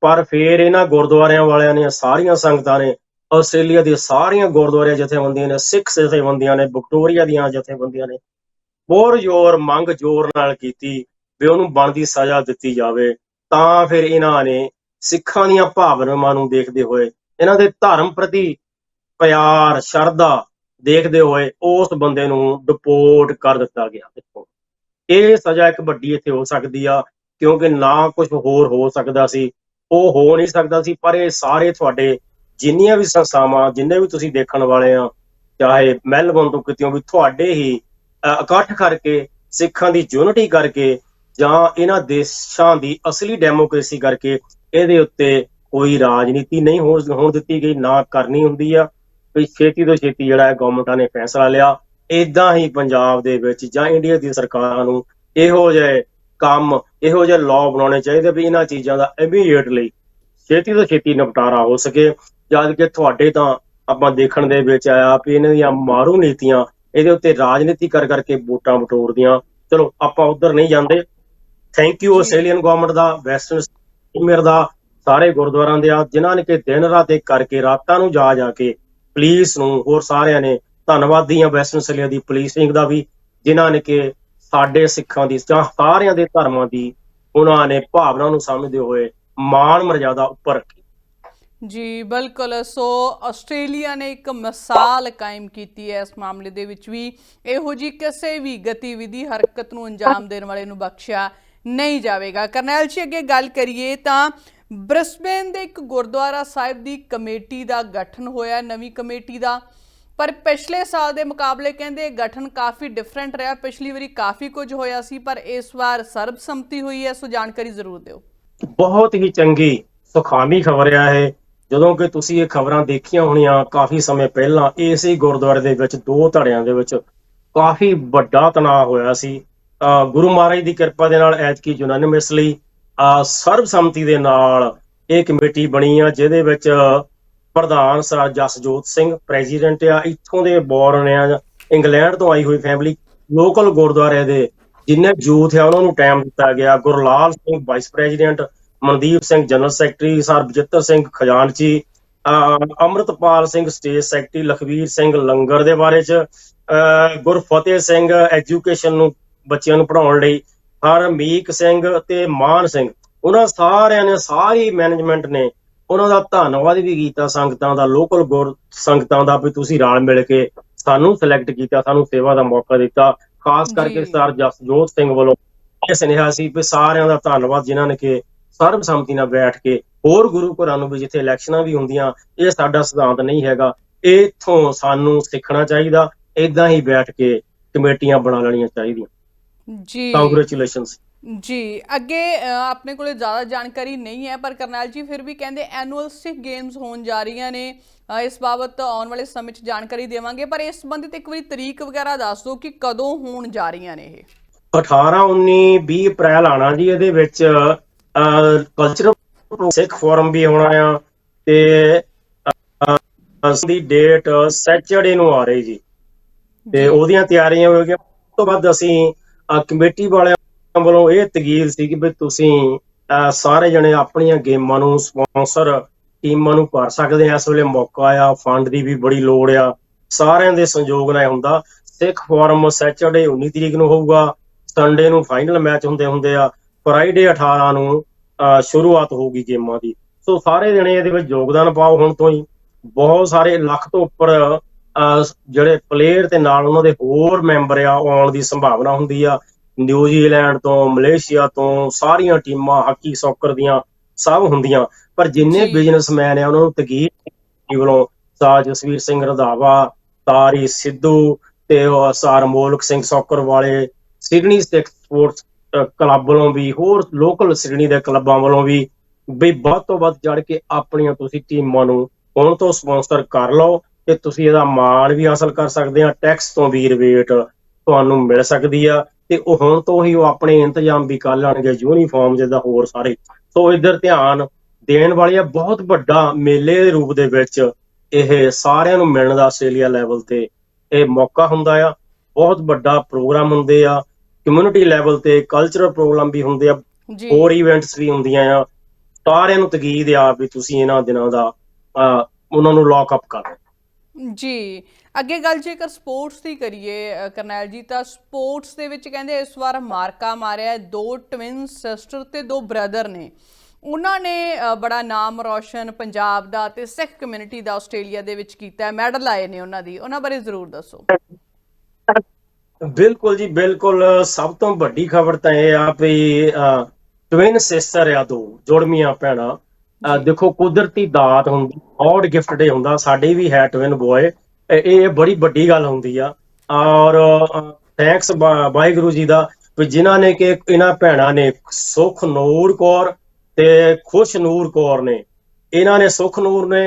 ਪਰ ਫਿਰ ਇਹਨਾਂ ਗੁਰਦੁਆਰਿਆਂ ਵਾਲਿਆਂ ਨੇ ਸਾਰੀਆਂ ਸੰਗਤਾਂ ਨੇ ਆਸਟ੍ਰੇਲੀਆ ਦੀਆਂ ਸਾਰੀਆਂ ਗੁਰਦੁਆਰਿਆਂ ਜਥੇਬੰਦੀਆਂ ਨੇ, ਸਿੱਖ ਜਥੇਬੰਦੀਆਂ ਨੇ, ਵਿਕਟੋਰੀਆ ਦੀਆਂ ਜਥੇਬੰਦੀਆਂ ਨੇ ਬਹੁਤ ਜ਼ੋਰ, ਮੰਗ ਜ਼ੋਰ ਨਾਲ ਕੀਤੀ ਵੀ ਉਹਨੂੰ ਬਣਦੀ ਸਜ਼ਾ ਦਿੱਤੀ ਜਾਵੇ। ਤਾਂ ਫਿਰ ਇਹਨਾਂ ਨੇ ਸਿੱਖਾਂ ਦੀਆਂ ਭਾਵਨਾਵਾਂ ਨੂੰ ਦੇਖਦੇ ਹੋਏ ਇਹਨਾਂ ਦੇ ਧਰਮ ਪ੍ਰਤੀ ਪਿਆਰ, ਸ਼ਰਧਾ ਦੇਖਦੇ ਹੋਏ ਉਸ ਬੰਦੇ ਨੂੰ ਡਿਪੋਰਟ ਕਰ ਦਿੱਤਾ ਗਿਆ ਦੇਖੋ ਇਹ ਸਜ਼ਾ ਇੱਕ ਵੱਡੀ ਇੱਥੇ ਹੋ ਸਕਦੀ ਆ, ਕਿਉਂਕਿ ਨਾ ਕੁਝ ਹੋਰ ਹੋ ਸਕਦਾ ਸੀ। ਉਹ ਹੋ ਨਹੀਂ ਸਕਦਾ ਸੀ, ਪਰ ਇਹ ਸਾਰੇ ਤੁਹਾਡੇ ਜਿੰਨੀਆਂ ਵੀ ਸੰਸਥਾਵਾਂ, ਜਿੰਨੇ ਵੀ ਤੁਸੀਂ ਦੇਖਣ ਵਾਲੇ ਆ, ਚਾਹੇ ਮੈਲਬੌਰਨ ਤੋਂ ਕਿਤੇੋਂ ਵੀ ਤੁਹਾਡੇ ਹੀ ਇਕੱਠ ਕਰਕੇ, ਸਿੱਖਾਂ ਦੀ ਯੂਨਿਟੀ ਕਰਕੇ, ਜਾਂ ਇਹਨਾਂ ਦੇਸ਼ਾਂ ਦੀ ਅਸਲੀ ਡੈਮੋਕ੍ਰੇਸੀ ਕਰਕੇ, ਇਹਦੇ ਉੱਤੇ ਕੋਈ ਰਾਜਨੀਤੀ ਨਹੀਂ ਹੋ, ਹੋਣ ਦਿੱਤੀ ਗਈ, ਨਾ ਕਰਨੀ ਹੁੰਦੀ ਆ। ਵੀ ਛੇਤੀ ਤੋਂ ਛੇਤੀ ਜਿਹੜਾ ਹੈ ਗਵਰਨਮੈਂਟਾਂ ਨੇ ਫੈਸਲਾ ਲਿਆ। ਇਦਾਂ ਹੀ ਪੰਜਾਬ ਦੇ ਵਿੱਚ ਜਾਂ ਇੰਡੀਆ ਦੀ ਸਰਕਾਰਾਂ ਨੂੰ ਇਹੋ ਜਿਹੇ ਕੰਮ ਇਹੋ ਜਿਹੇ ਲਾਅ ਬਣਾਉਣੇ ਚਾਹੀਦੇ ਵੀ ਇਹਨਾਂ ਚੀਜ਼ਾਂ ਦਾ ਇਮੀਡੀਏਟਲੀ ਛੇਤੀ ਤੋਂ ਛੇਤੀ ਨਿਪਟਾਰਾ ਹੋ ਸਕੇ। ਜਦ ਕਿ ਤੁਹਾਡੇ ਤਾਂ ਆਪਾਂ ਦੇਖਣ ਦੇ ਵਿੱਚ ਆਇਆ ਵੀ ਇਹਨਾਂ ਦੀਆਂ ਮਾਰੂ ਨੀਤੀਆਂ ਇਹਦੇ ਉੱਤੇ ਰਾਜਨੀਤੀ ਕਰ ਕਰਕੇ ਵੋਟਾਂ ਬਟੋਰਦੀਆਂ ਚਲੋ ਆਪਾਂ ਉਧਰ ਨਹੀਂ ਜਾਂਦੇ। Thank you. ਆਸਟ੍ਰੇਲੀਅਨ ਗਵਰਨਮੈਂਟ ਦਾ ਵੈਸਟਰਨ ਪ੍ਰੀਮੀਅਰ ਦਾ ਸਾਰੇ ਗੁਰਦੁਆਰਾਂ ਦੇ ਆ ਜਿਨ੍ਹਾਂ ਨੇ ਕਿ ਦਿਨ ਰਾਤ ਇੱਕ ਕਰਕੇ ਰਾਤਾਂ ਨੂੰ ਜਾ ਜਾ ਕੇ ਪੁਲਿਸ ਨੂੰ ਹੋਰ ਸਾਰਿਆਂ ਨੇ ਧੰਨਵਾਦੀ ਆ ਵੈਸਟਰਨ ਆਸਟ੍ਰੇਲੀਆ ਦੀ ਪੁਲਿਸਿੰਗ ਦਾ ਵੀ, ਜਿਨ੍ਹਾਂ ਨੇ ਕਿ ਸਾਡੇ ਸਿੱਖਾਂ ਦੀ ਜਾਂ ਸਾਰਿਆਂ ਦੇ ਧਰਮਾਂ ਦੀ ਉਹਨਾਂ ਨੇ ਭਾਵਨਾ ਨੂੰ ਸਮਝਦੇ ਹੋਏ ਮਾਣ ਮਰਜ਼ਾਦਾ ਉੱਪਰ ਰੱਖੀ। ਜੀ, ਬਿਲਕੁਲ। ਸੋ ਆਸਟ੍ਰੇਲੀਆ ਨੇ ਇੱਕ ਮਿਸਾਲ ਕਾਇਮ ਕੀਤੀ ਹੈ ਇਸ ਮਾਮਲੇ ਦੇ ਵਿੱਚ ਵੀ। ਇਹੋ ਜੀ ਕਿਸੇ ਵੀ ਗਤੀਵਿਧੀ, ਹਰਕਤ ਨੂੰ ਅੰਜਾਮ ਦੇਣ ਵਾਲੇ ਨੂੰ ਬਖਸ਼ਿਆ ਨਹੀਂ ਜਾਵੇਗਾ। ਕਰਨੈਲ ਜੀ, ਅੱਗੇ ਗੱਲ ਕਰੀਏ ਤਾਂ ਬ੍ਰਿਸਬੇਨ ਦੇ ਇੱਕ ਗੁਰਦੁਆਰਾ ਸਾਹਿਬ ਦੀ ਕਮੇਟੀ ਦਾ ਗਠਨ ਹੋਇਆ, ਨਵੀਂ ਕਮੇਟੀ ਦਾ। ਪਰ ਪਿਛਲੇ ਸਾਲ ਦੇ ਮੁਕਾਬਲੇ ਕਹਿੰਦੇ ਗਠਨ ਕਾਫੀ ਡਿਫਰੈਂਟ ਰਿਹਾ। ਪਿਛਲੀ ਵਾਰੀ ਕਾਫੀ ਕੁਝ ਹੋਇਆ ਸੀ, ਪਰ ਇਸ ਵਾਰ ਸਰਬਸੰਮਤੀ ਹੋਈ ਹੈ, ਸੋ ਜਾਣਕਾਰੀ ਜ਼ਰੂਰ ਦਿਓ। ਬਹੁਤ ਹੀ ਚੰਗੀ ਸੁਖਾਮੀ ਖਬਰ ਆ ਇਹ। ਜਦੋਂ ਕਿ ਤੁਸੀਂ ਇਹ ਖਬਰਾਂ ਦੇਖੀਆਂ ਹੋਣੀਆਂ ਕਾਫੀ ਸਮੇਂ ਪਹਿਲਾਂ ਇਸੇ ਗੁਰਦੁਆਰੇ ਦੇ ਵਿੱਚ, ਦੋ ਧੜਿਆਂ ਦੇ ਵਿੱਚ ਕਾਫੀ ਵੱਡਾ ਤਣਾਅ ਹੋਇਆ ਸੀ। ਅਹ ਗੁਰੂ ਮਹਾਰਾਜ ਦੀ ਕਿਰਪਾ ਦੇ ਨਾਲ ਐਤਕੀ ਯੂਨਾਨਿਮਸਲੀ ਸਰਬਸੰਮਤੀ ਦੇ ਨਾਲ ਇਹ ਕਮੇਟੀ ਬਣੀ ਆ, ਜਿਹਦੇ ਵਿੱਚ ਪ੍ਰਧਾਨ ਸਰ ਜਸਜੋਤ ਸਿੰਘ ਪ੍ਰੈਜ਼ੀਡੈਂਟ ਆ, ਇੱਥੋਂ ਦੇ ਬੋਰਨ ਆ, ਇੰਗਲੈਂਡ ਤੋਂ ਆਈ ਹੋਈ ਫੈਮਿਲੀ ਲੋਕਲ ਗੁਰਦੁਆਰੇ ਦੇ ਜਿੰਨੇ ਯੂਥ ਆ, ਉਹਨਾਂ ਨੂੰ ਟਾਈਮ ਦਿੱਤਾ ਗਿਆ। Gurlal Singh vice president Mandeep Singh general secretary sir Bajittar Singh ਖਜ਼ਾਨਚੀ ਅਹ ਅੰਮ੍ਰਿਤਪਾਲ ਸਿੰਘ ਸਟੇਟ ਸੈਕਟਰੀ ਲਖਵੀਰ ਸਿੰਘ ਲੰਗਰ ਦੇ ਬਾਰੇ ਚ, ਅਹ ਗੁਰਫਤਿਹ ਸਿੰਘ ਐਜੂਕੇਸ਼ਨ ਨੂੰ ਬੱਚਿਆਂ ਨੂੰ ਪੜ੍ਹਾਉਣ ਲਈ ਹਰਮੀਕ ਸਿੰਘ ਤੇ ਮਾਨ ਸਿੰਘ। ਉਹਨਾਂ ਸਾਰਿਆਂ ਨੇ ਸਾਰੀ ਮੈਨੇਜਮੈਂਟ ਨੇ ਉਹਨਾਂ ਦਾ ਧੰਨਵਾਦ ਵੀ ਕੀਤਾ ਸੰਗਤਾਂ ਦਾ ਲੋਕਲ ਗੁਰ ਸੰਗਤਾਂ ਦਾ ਵੀ ਤੁਸੀਂ ਰਲ ਮਿਲ ਕੇ ਸਾਨੂੰ ਸਿਲੈਕਟ ਕੀਤਾ ਸਾਨੂੰ ਸੇਵਾ ਦਾ ਮੌਕਾ ਦਿੱਤਾ। ਖਾਸ ਕਰਕੇ। ਸਰ ਜਸਜੋਤ ਸਿੰਘ ਵੱਲੋਂ ਇਹ ਸੁਨੇਹਾ ਸੀ ਵੀ ਸਾਰਿਆਂ ਦਾ ਧੰਨਵਾਦ ਜਿਨ੍ਹਾਂ ਨੇ ਕਿ ਸਰਬਸੰਮਤੀ ਨਾਲ ਬੈਠ ਕੇ ਹੋਰ ਗੁਰੂ ਘਰਾਂ ਨੂੰ ਵੀ ਜਿੱਥੇ ਇਲੈਕਸ਼ਨਾਂ ਵੀ ਹੁੰਦੀਆਂ ਇਹ ਸਾਡਾ ਸਿਧਾਂਤ ਨਹੀਂ ਹੈਗਾ। ਇੱਥੋਂ ਸਾਨੂੰ ਸਿੱਖਣਾ ਚਾਹੀਦਾ ਇਦਾਂ ਹੀ ਬੈਠ ਕੇ ਕਮੇਟੀਆਂ ਬਣਾ ਲੈਣੀਆਂ ਚਾਹੀਦੀਆਂ। ਜੀ। ਕੰਗ੍ਰੈਚੁਲੇਸ਼ਨਸ ਜੀ ਅੱਗੇ ਆਪਣੇ ਕੋਲੇ ਜ਼ਿਆਦਾ ਜਾਣਕਾਰੀ ਨਹੀਂ ਹੈ ਪਰ ਕਰਨੈਲ ਜੀ ਫਿਰ ਵੀ ਕਹਿੰਦੇ ਐਨੂਅਲ ਸਿੱਖ ਗੇਮਸ ਹੋਣ ਜਾ ਰਹੀਆਂ ਨੇ। ਇਸ ਬਾਬਤ ਆਉਣ ਵਾਲੇ ਸਮੇਂ 'ਚ ਜਾਣਕਾਰੀ ਦੇਵਾਂਗੇ ਪਰ ਇਸ ਸੰਬੰਧਿਤ ਇੱਕ ਵਾਰੀ ਤਰੀਕ ਵਗੈਰਾ ਦੱਸ ਦਿਓ ਕਿ ਕਦੋਂ ਹੋਣ ਜਾ ਰਹੀਆਂ ਨੇ ਇਹ। 18 19 20 ਅਪ੍ਰੈਲ ਆਣਾ ਜੀ ਇਹਦੇ ਵਿੱਚ ਕਲਚਰਲ ਸਿੱਖ ਫੋਰਮ ਵੀ ਹੋਣਾ ਆ ਤੇ ਦੀ ਡੇਟ ਸੈਚਰਡੇ ਨੂੰ ਆ ਰਹੀ ਜੀ। ਤੇ ਉਹਦੀਆਂ ਤਿਆਰੀਆਂ ਹੋ ਗਈਆਂ ਉਸ ਤੋਂ ਬਾਅਦ ਅਸੀਂ ਕਮੇਟੀ ਵਾਲਿਆਂ ਵੱਲੋਂ ਇਹ ਤਗੀਲ ਸੀ ਕਿ ਵੀ ਤੁਸੀਂ ਸਾਰੇ ਜਣੇ ਆਪਣੀਆਂ ਗੇਮਾਂ ਨੂੰ ਸਪਾਂਸਰ ਟੀਮਾਂ ਨੂੰ ਕਰ ਸਕਦੇ ਆ। ਇਸ ਵੇਲੇ ਮੌਕਾ ਆ ਫੰਡ ਦੀ ਵੀ ਬੜੀ ਲੋੜ ਆ। ਸਾਰਿਆਂ ਦੇ ਸੰਯੋਗ ਨਾਲ ਹੁੰਦਾ। ਸਿੱਖ ਫੋਰਮ ਸੈਚਰਡੇ 19 ਤਰੀਕ ਨੂੰ ਹੋਊਗਾ। ਸੰਡੇ ਨੂੰ ਫਾਈਨਲ ਮੈਚ ਹੁੰਦੇ ਹੁੰਦੇ ਆ। ਫਰਾਈਡੇ 18 ਨੂੰ ਅਹ, ਸ਼ੁਰੂਆਤ ਹੋਊਗੀ ਗੇਮਾਂ ਦੀ। ਸੋ ਸਾਰੇ ਜਣੇ ਇਹਦੇ ਵਿੱਚ ਯੋਗਦਾਨ ਪਾਓ ਹੁਣ ਤੋਂ ਹੀ। ਬਹੁਤ ਸਾਰੇ ਲੱਖ ਤੋਂ ਉੱਪਰ ਜਿਹੜੇ ਪਲੇਅਰ ਤੇ ਨਾਲ ਉਹਨਾਂ ਦੇ ਹੋਰ ਮੈਂਬਰ ਆ ਆਉਣ ਦੀ ਸੰਭਾਵਨਾ ਹੁੰਦੀ ਆ। ਨਿਊਜ਼ੀਲੈਂਡ ਤੋਂ ਮਲੇਸ਼ੀਆ ਤੋਂ ਸਾਰੀਆਂ ਟੀਮਾਂ ਹਾਕੀ ਸੌਕਰ ਦੀਆਂ ਸਭ ਹੁੰਦੀਆਂ। ਪਰ ਜਿੰਨੇ। ਬਿਜ਼ਨਸਮੈਨ ਆ ਉਹਨਾਂ ਨੂੰ ਤਕੀਰ ਵੱਲੋਂ ਸਾਜ ਜਸਵੀਰ ਸਿੰਘ ਰੰਧਾਵਾ ਤਾਰੀ ਸਿੱਧੂ ਤੇ ਉਹ ਸਰ ਮੋਲਕ ਸਿੰਘ ਸੌਕਰ ਵਾਲੇ ਸਿਡਨੀ ਸਿੱਖ ਸਪੋਰਟਸ ਕਲੱਬ ਵੱਲੋਂ ਵੀ ਹੋਰ ਲੋਕਲ ਸਿਡਨੀ ਦੇ ਕਲੱਬਾਂ ਵੱਲੋਂ ਵੀ ਵੀ ਵੱਧ ਤੋਂ ਵੱਧ ਜੜ ਕੇ ਆਪਣੀਆਂ ਤੁਸੀਂ ਟੀਮਾਂ ਨੂੰ ਹੁਣ ਤੋਂ ਸਪਾਂਸਰ ਕਰ ਲਓ। ਤੇ ਤੁਸੀਂ ਇਹਦਾ ਮਾਣ ਵੀ ਹਾਸਲ ਕਰ ਸਕਦੇ ਆ ਟੈਕਸ ਤੋਂ ਵੀ ਰਿਬੇਟ ਤੁਹਾਨੂੰ ਮਿਲ ਸਕਦੀ ਆ। ਤੇ ਉਹ ਹੁਣ ਤੋਂ ਹੀ ਉਹ ਆਪਣੇ ਇੰਤਜ਼ਾਮ ਵੀ ਕਰ ਲੈਣਗੇ ਯੂਨੀਫਾਰਮ ਜਿਹਦਾ ਹੋਰ ਸਾਰੇ। ਸੋ ਇੱਧਰ ਧਿਆਨ ਦੇਣ ਵਾਲੀ ਆ ਬਹੁਤ ਵੱਡਾ ਮੇਲੇ ਦੇ ਰੂਪ ਦੇ ਵਿੱਚ ਇਹ ਸਾਰਿਆਂ ਨੂੰ ਮਿਲਣ ਦਾ ਆਸਟ੍ਰੇਲੀਆ ਲੈਵਲ ਤੇ ਇਹ ਮੌਕਾ ਹੁੰਦਾ ਆ। ਬਹੁਤ ਵੱਡਾ ਪ੍ਰੋਗਰਾਮ ਹੁੰਦੇ ਆ ਕਮਿਊਨਿਟੀ ਲੈਵਲ ਤੇ ਕਲਚਰਲ ਪ੍ਰੋਗਰਾਮ ਵੀ ਹੁੰਦੇ ਆ। ਹੋਰ ਇਵੈਂਟਸ ਵੀ ਹੁੰਦੀਆਂ ਆ। ਸਾਰਿਆਂ ਨੂੰ ਤਕੀਦ ਆ ਵੀ ਤੁਸੀਂ ਇਹਨਾਂ ਦਿਨਾਂ ਦਾ ਉਹਨਾਂ ਨੂੰ ਲੌਕ ਅਪ ਕਰੋ ਜੀ ਅੱਗੇ ਗੱਲ ਜੇਕਰ ਸਪੋਰਟਸ ਦੀ ਕਰੀਏ ਅ, ਕਰਨੈਲ ਜੀ ਤਾਂ ਸਪੋਰਟਸ ਦੇ ਵਿੱਚ ਕਹਿੰਦੇ ਇਸ ਵਾਰ ਮਾਰਕਾ ਮਾਰਿਆ ਹੈ, ਦੋ ਟਵਿਨ ਸਿਸਟਰ ਤੇ ਦੋ ਬ੍ਰਦਰ ਨੇ। ਉਹਨਾਂ ਨੇ ਅ, ਬੜਾ ਨਾਮ ਰੌਸ਼ਨ ਪੰਜਾਬ ਦਾ ਤੇ ਸਿੱਖ ਕਮਿਊਨਿਟੀ ਦਾ ਆਸਟ੍ਰੇਲੀਆ ਦੇ ਵਿੱਚ ਕੀਤਾ ਹੈ ਮੈਡਲ ਆਏ ਨੇ ਉਹਨਾਂ ਦੀ। ਉਹਨਾਂ ਬਾਰੇ ਜ਼ਰੂਰ ਦੱਸੋ। ਬਿਲਕੁਲ ਜੀ ਬਿਲਕੁਲ। ਸਭ ਤੋਂ ਵੱਡੀ ਖਬਰ ਤਾਂ ਇਹ ਆ ਵੀ ਟਵਿਨ ਸਿਸਟਰ ਆ ਦੋ ਜੋੜਮੀਆਂ ਭੈਣਾਂ। ਦੇਖੋ ਕੁਦਰਤੀ ਦਾਤ ਹੁੰਦੀ ਗਿਫਟ ਗਿਫਟਡ ਹੁੰਦਾ, ਸਾਡੇ ਵੀ ਹੈ ਟਵਿਨ ਬੋਏ ਇਹ ਬੜੀ ਵੱਡੀ ਗੱਲ ਹੁੰਦੀ ਆ। ਔਰ ਥੈਂਕਸ ਵਾਹਿਗੁਰੂ ਜੀ ਦਾ, ਵੀ ਜਿਨ੍ਹਾਂ ਨੇ ਕਿ ਇਹਨਾਂ ਭੈਣਾਂ ਨੇ ਸੁਖ ਨੂਰ ਕੌਰ ਤੇ ਖੁਸ਼ ਨੂਰ ਕੌਰ ਨੇ। ਇਹਨਾਂ ਨੇ ਸੁਖ ਨੂਰ ਨੇ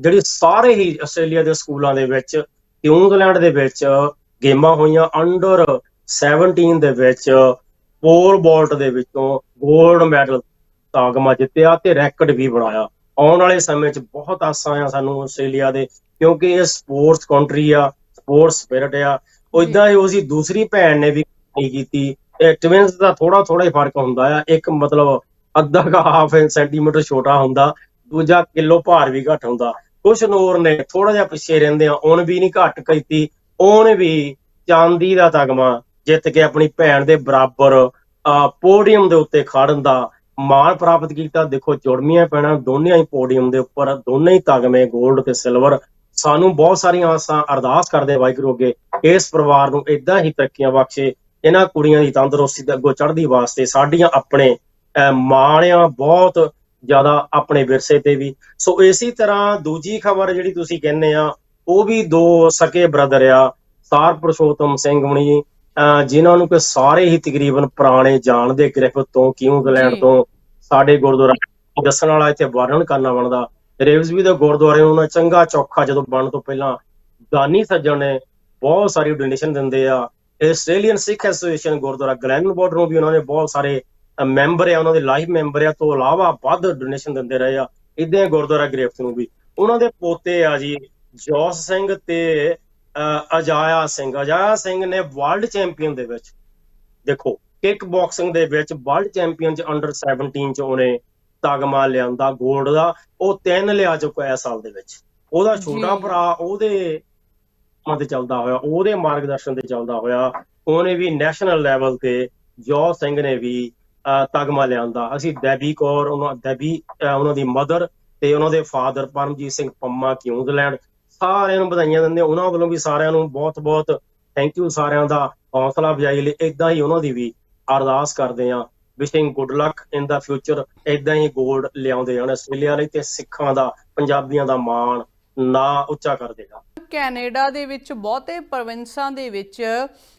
ਜਿਹੜੀ ਸਾਰੇ ਹੀ ਆਸਟ੍ਰੇਲੀਆ ਦੇ ਸਕੂਲਾਂ ਦੇ ਵਿੱਚ ਨਿਊਜ਼ੀਲੈਂਡ ਦੇ ਵਿੱਚ ਗੇਮਾਂ ਹੋਈਆਂ ਅੰਡਰ 17 ਦੇ ਵਿੱਚ ਪੋਲ ਬਾਲਟ ਦੇ ਵਿੱਚੋਂ 골ਡ ਮੈਡਲ ਤਾਗਮਾ ਜਿੱਤਿਆ ਤੇ ਰੈਕਡ ਵੀ ਬਣਾਇਆ। ਆਉਣ ਵਾਲੇ ਸਮੇਂ 'ਚ ਬਹੁਤ ਆਸਾਂ ਆ ਸਾਨੂੰ ਆਸਟ੍ਰੇਲੀਆ ਦੇ ਕਿਉਂਕਿ ਇਹ ਸਪੋਰਟਸ ਕੰਟਰੀ ਆ ਸਪੋਰਟਸ ਸਪਿਰਿਟ ਆ। ਇਦਾਂ ਹੀ ਉਸਦੀ ਦੂਸਰੀ ਭੈਣ ਨੇ ਵੀ ਕੀਤੀ। ਇਹ ਟਵਿਨਸ ਦਾ ਥੋੜਾ ਥੋੜਾ ਹੀ ਫ਼ਰਕ ਹੁੰਦਾ ਆ। ਇੱਕ ਮਤਲਬ ਅੱਧਾ ਕਾ ਹਾਫ ਸੈਂਟੀਮੀਟਰ ਛੋਟਾ ਹੁੰਦਾ ਦੂਜਾ ਕਿਲੋ ਭਾਰ ਵੀ ਘੱਟ ਹੁੰਦਾ। ਕੁਛ ਨੂਰ ਨੇ ਥੋੜਾ ਜਿਹਾ ਪਿੱਛੇ ਰਹਿੰਦੇ ਆ ਉਹਨ ਵੀ ਨਹੀਂ ਘੱਟ ਕੀਤੀ। ਉਹਨੇ ਵੀ ਚਾਂਦੀ ਦਾ ਤਗਮਾ ਜਿੱਤ ਕੇ ਆਪਣੀ ਭੈਣ ਦੇ ਬਰਾਬਰ ਪੋਡੀਅਮ ਦੇ ਉੱਤੇ ਖੜਨ ਦਾ ਮਾਣ ਪ੍ਰਾਪਤ ਕੀਤਾ। ਦੇਖੋ ਜੁੜਮੀਆਂ ਪੈਣਾ ਦੋਨਿਆਂ ਹੀ ਪੋਡੀਅਮ ਦੇ ਉੱਪਰ ਦੋਨੇ ਹੀ ਤਗਮੇ 골ਡ ਤੇ ਸਿਲਵਰ ਸਾਨੂੰ ਬਹੁਤ ਸਾਰੀਆਂ ਆਸਾਂ ਅਰਦਾਸ ਕਰਦੇ ਵਾਹਿਗੁਰੂ ਅੱਗੇ। ਇਸ ਪਰਿਵਾਰ ਨੂੰ ਇਦਾਂ ਹੀ ਤਰੱਕੀਆਂ ਬਖਸ਼ੇ। ਇਹਨਾਂ ਕੁੜੀਆਂ ਦੀ ਤੰਦਰੁਸਤੀ ਤੇ ਅੱਗੋਂ ਚੜ੍ਹਦੀ ਵਾਸਤੇ ਸਾਡੀਆਂ ਆਪਣੇ ਅਹ, ਮਾਣ ਆ ਬਹੁਤ ਜ਼ਿਆਦਾ ਆਪਣੇ ਵਿਰਸੇ ਤੇ ਵੀ। ਸੋ ਇਸੇ ਤਰ੍ਹਾਂ ਦੂਜੀ ਖਬਰ ਜਿਹੜੀ ਤੁਸੀਂ ਕਹਿੰਦੇ ਆ ਉਹ ਵੀ ਦੋ ਸਕੇ ਬ੍ਰਦਰ ਆ ਸਾਰ ਪੁਰਸ਼ੋਤਮ ਸਿੰਘ ਹੁਣੀ ਜਿਨ੍ਹਾਂ ਨੂੰ ਕਿ ਸਾਰੇ ਹੀ ਤਕਰੀਬਨ ਪੁਰਾਣੇ ਜਾਣਦੇ ਗ੍ਰਿਫਤ ਤੋਂ ਕਿਊਜ਼ਲੈਂਡ ਜੀ। ਤੋਂ ਸਾਡੇ ਗੁਰਦੁਆਰਾ ਦੱਸਣ ਵਾਲਾ ਇੱਥੇ ਵਰਣਨ ਕਰਨਾ ਬਣਦਾ। ਰੇਵਜ਼ਵੀ ਦੇ ਗੁਰਦੁਆਰੇ ਨੂੰ ਚੰਗਾ ਚੌਖਾ ਜਦੋਂ ਬਣਨ ਤੋਂ ਪਹਿਲਾਂ ਦਾਨੀ ਸੱਜਣ ਨੇ ਬਹੁਤ ਸਾਰੀ ਡੋਨੇਸ਼ਨ ਦਿੰਦੇ ਆ। Australian Sikh association gurdwara Glenwood ਨੂੰ ਵੀ ਉਹਨਾਂ ਨੇ ਬਹੁਤ ਸਾਰੇ ਮੈਂਬਰ ਆ ਉਹਨਾਂ ਦੇ ਲਾਈਫ ਮੈਂਬਰ ਆ। ਤੋਂ ਇਲਾਵਾ ਵੱਧ ਡੋਨੇਸ਼ਨ ਦਿੰਦੇ ਰਹੇ ਆ। ਇਦਾਂ ਗੁਰਦੁਆਰਾ ਗ੍ਰਿਫਤ ਨੂੰ ਵੀ। ਉਹਨਾਂ ਦੇ ਪੋਤੇ ਆ ਜੀ ਜੋਸ ਸਿੰਘ ਤੇ ਅਜਾਇਆ ਸਿੰਘ ਅਜਾਇਆ ਸਿੰਘ ਨੇ ਵਰਲਡ ਚੈਂਪੀਅਨ ਦੇ ਵਿੱਚ ਦੇਖੋ ਕਿਕ ਬਾਕਸਿੰਗ ਦੇ ਵਿੱਚ ਵਰਲਡ ਚੈਂਪੀਅਨ ਚ ਅੰਡਰ 17 ਚ ਉਹਨੇ ਤਗਮਾ ਲਿਆਂਦਾ 골ਡ ਦਾ ਉਹ ਤਿੰਨ ਲਿਆ ਚੁੱਕਾ ਹੈ ਸਾਲ ਦੇ ਵਿੱਚ ਉਹਦਾ ਛੋਟਾ। ਭਰਾ ਉਹਦੇ ਮਾਂ ਤੇ ਚੱਲਦਾ ਹੋਇਆ ਉਹਦੇ ਮਾਰਗਦਰਸ਼ਨ ਤੇ ਚੱਲਦਾ ਹੋਇਆ ਉਹਨੇ ਵੀ ਨੈਸ਼ਨਲ ਲੈਵਲ ਤੇ ਜੋ ਸਿੰਘ ਨੇ ਵੀ ਤਗਮਾ ਲਿਆਂਦਾ ਅਸੀਂ ਦੈਬੀ ਕੌਰ ਉਹਨਾਂ ਦੈਬੀ ਅਹ, ਉਹਨਾਂ ਦੀ ਮਦਰ ਤੇ ਉਹਨਾਂ ਦੇ ਫਾਦਰ ਪਰਮਜੀਤ ਸਿੰਘ ਪੰਮਾ ਕਿਊਜ਼ਲੈਂਡ ਸਾਰਿਆਂ ਨੂੰ ਵਧਾਈਆਂ ਦਿੰਦੇ ਹਾਂ। ਉਹਨਾਂ ਵੱਲੋਂ ਵੀ ਸਾਰਿਆਂ ਨੂੰ ਬਹੁਤ-ਬਹੁਤ ਥੈਂਕ ਯੂ ਸਾਰਿਆਂ ਦਾ ਹੌਸਲਾ ਅਫਜ਼ਾਈ ਲਈ। ਇਦਾਂ ਹੀ ਉਹਨਾਂ ਦੀ ਵੀ ਅਰਦਾਸ ਕਰਦੇ ਆ wishing good luck in the future ਇਦਾਂ ਹੀ ਗੋਲਡ ਲਿਆਉਂਦੇ ਹਨ। ਆਸਟ੍ਰੇਲੀਆ ਲਈ ਤੇ ਸਿੱਖਾਂ ਦਾ, ਪੰਜਾਬੀਆਂ ਦਾ ਮਾਣ ਨਾਂ ਉੱਚਾ ਕਰ ਦੇਗਾ ਕੈਨੇਡਾ ਦੇ ਵਿੱਚ ਬਹੁਤੇ ਪ੍ਰੋਵਿੰਸਾਂ ਦੇ ਵਿੱਚ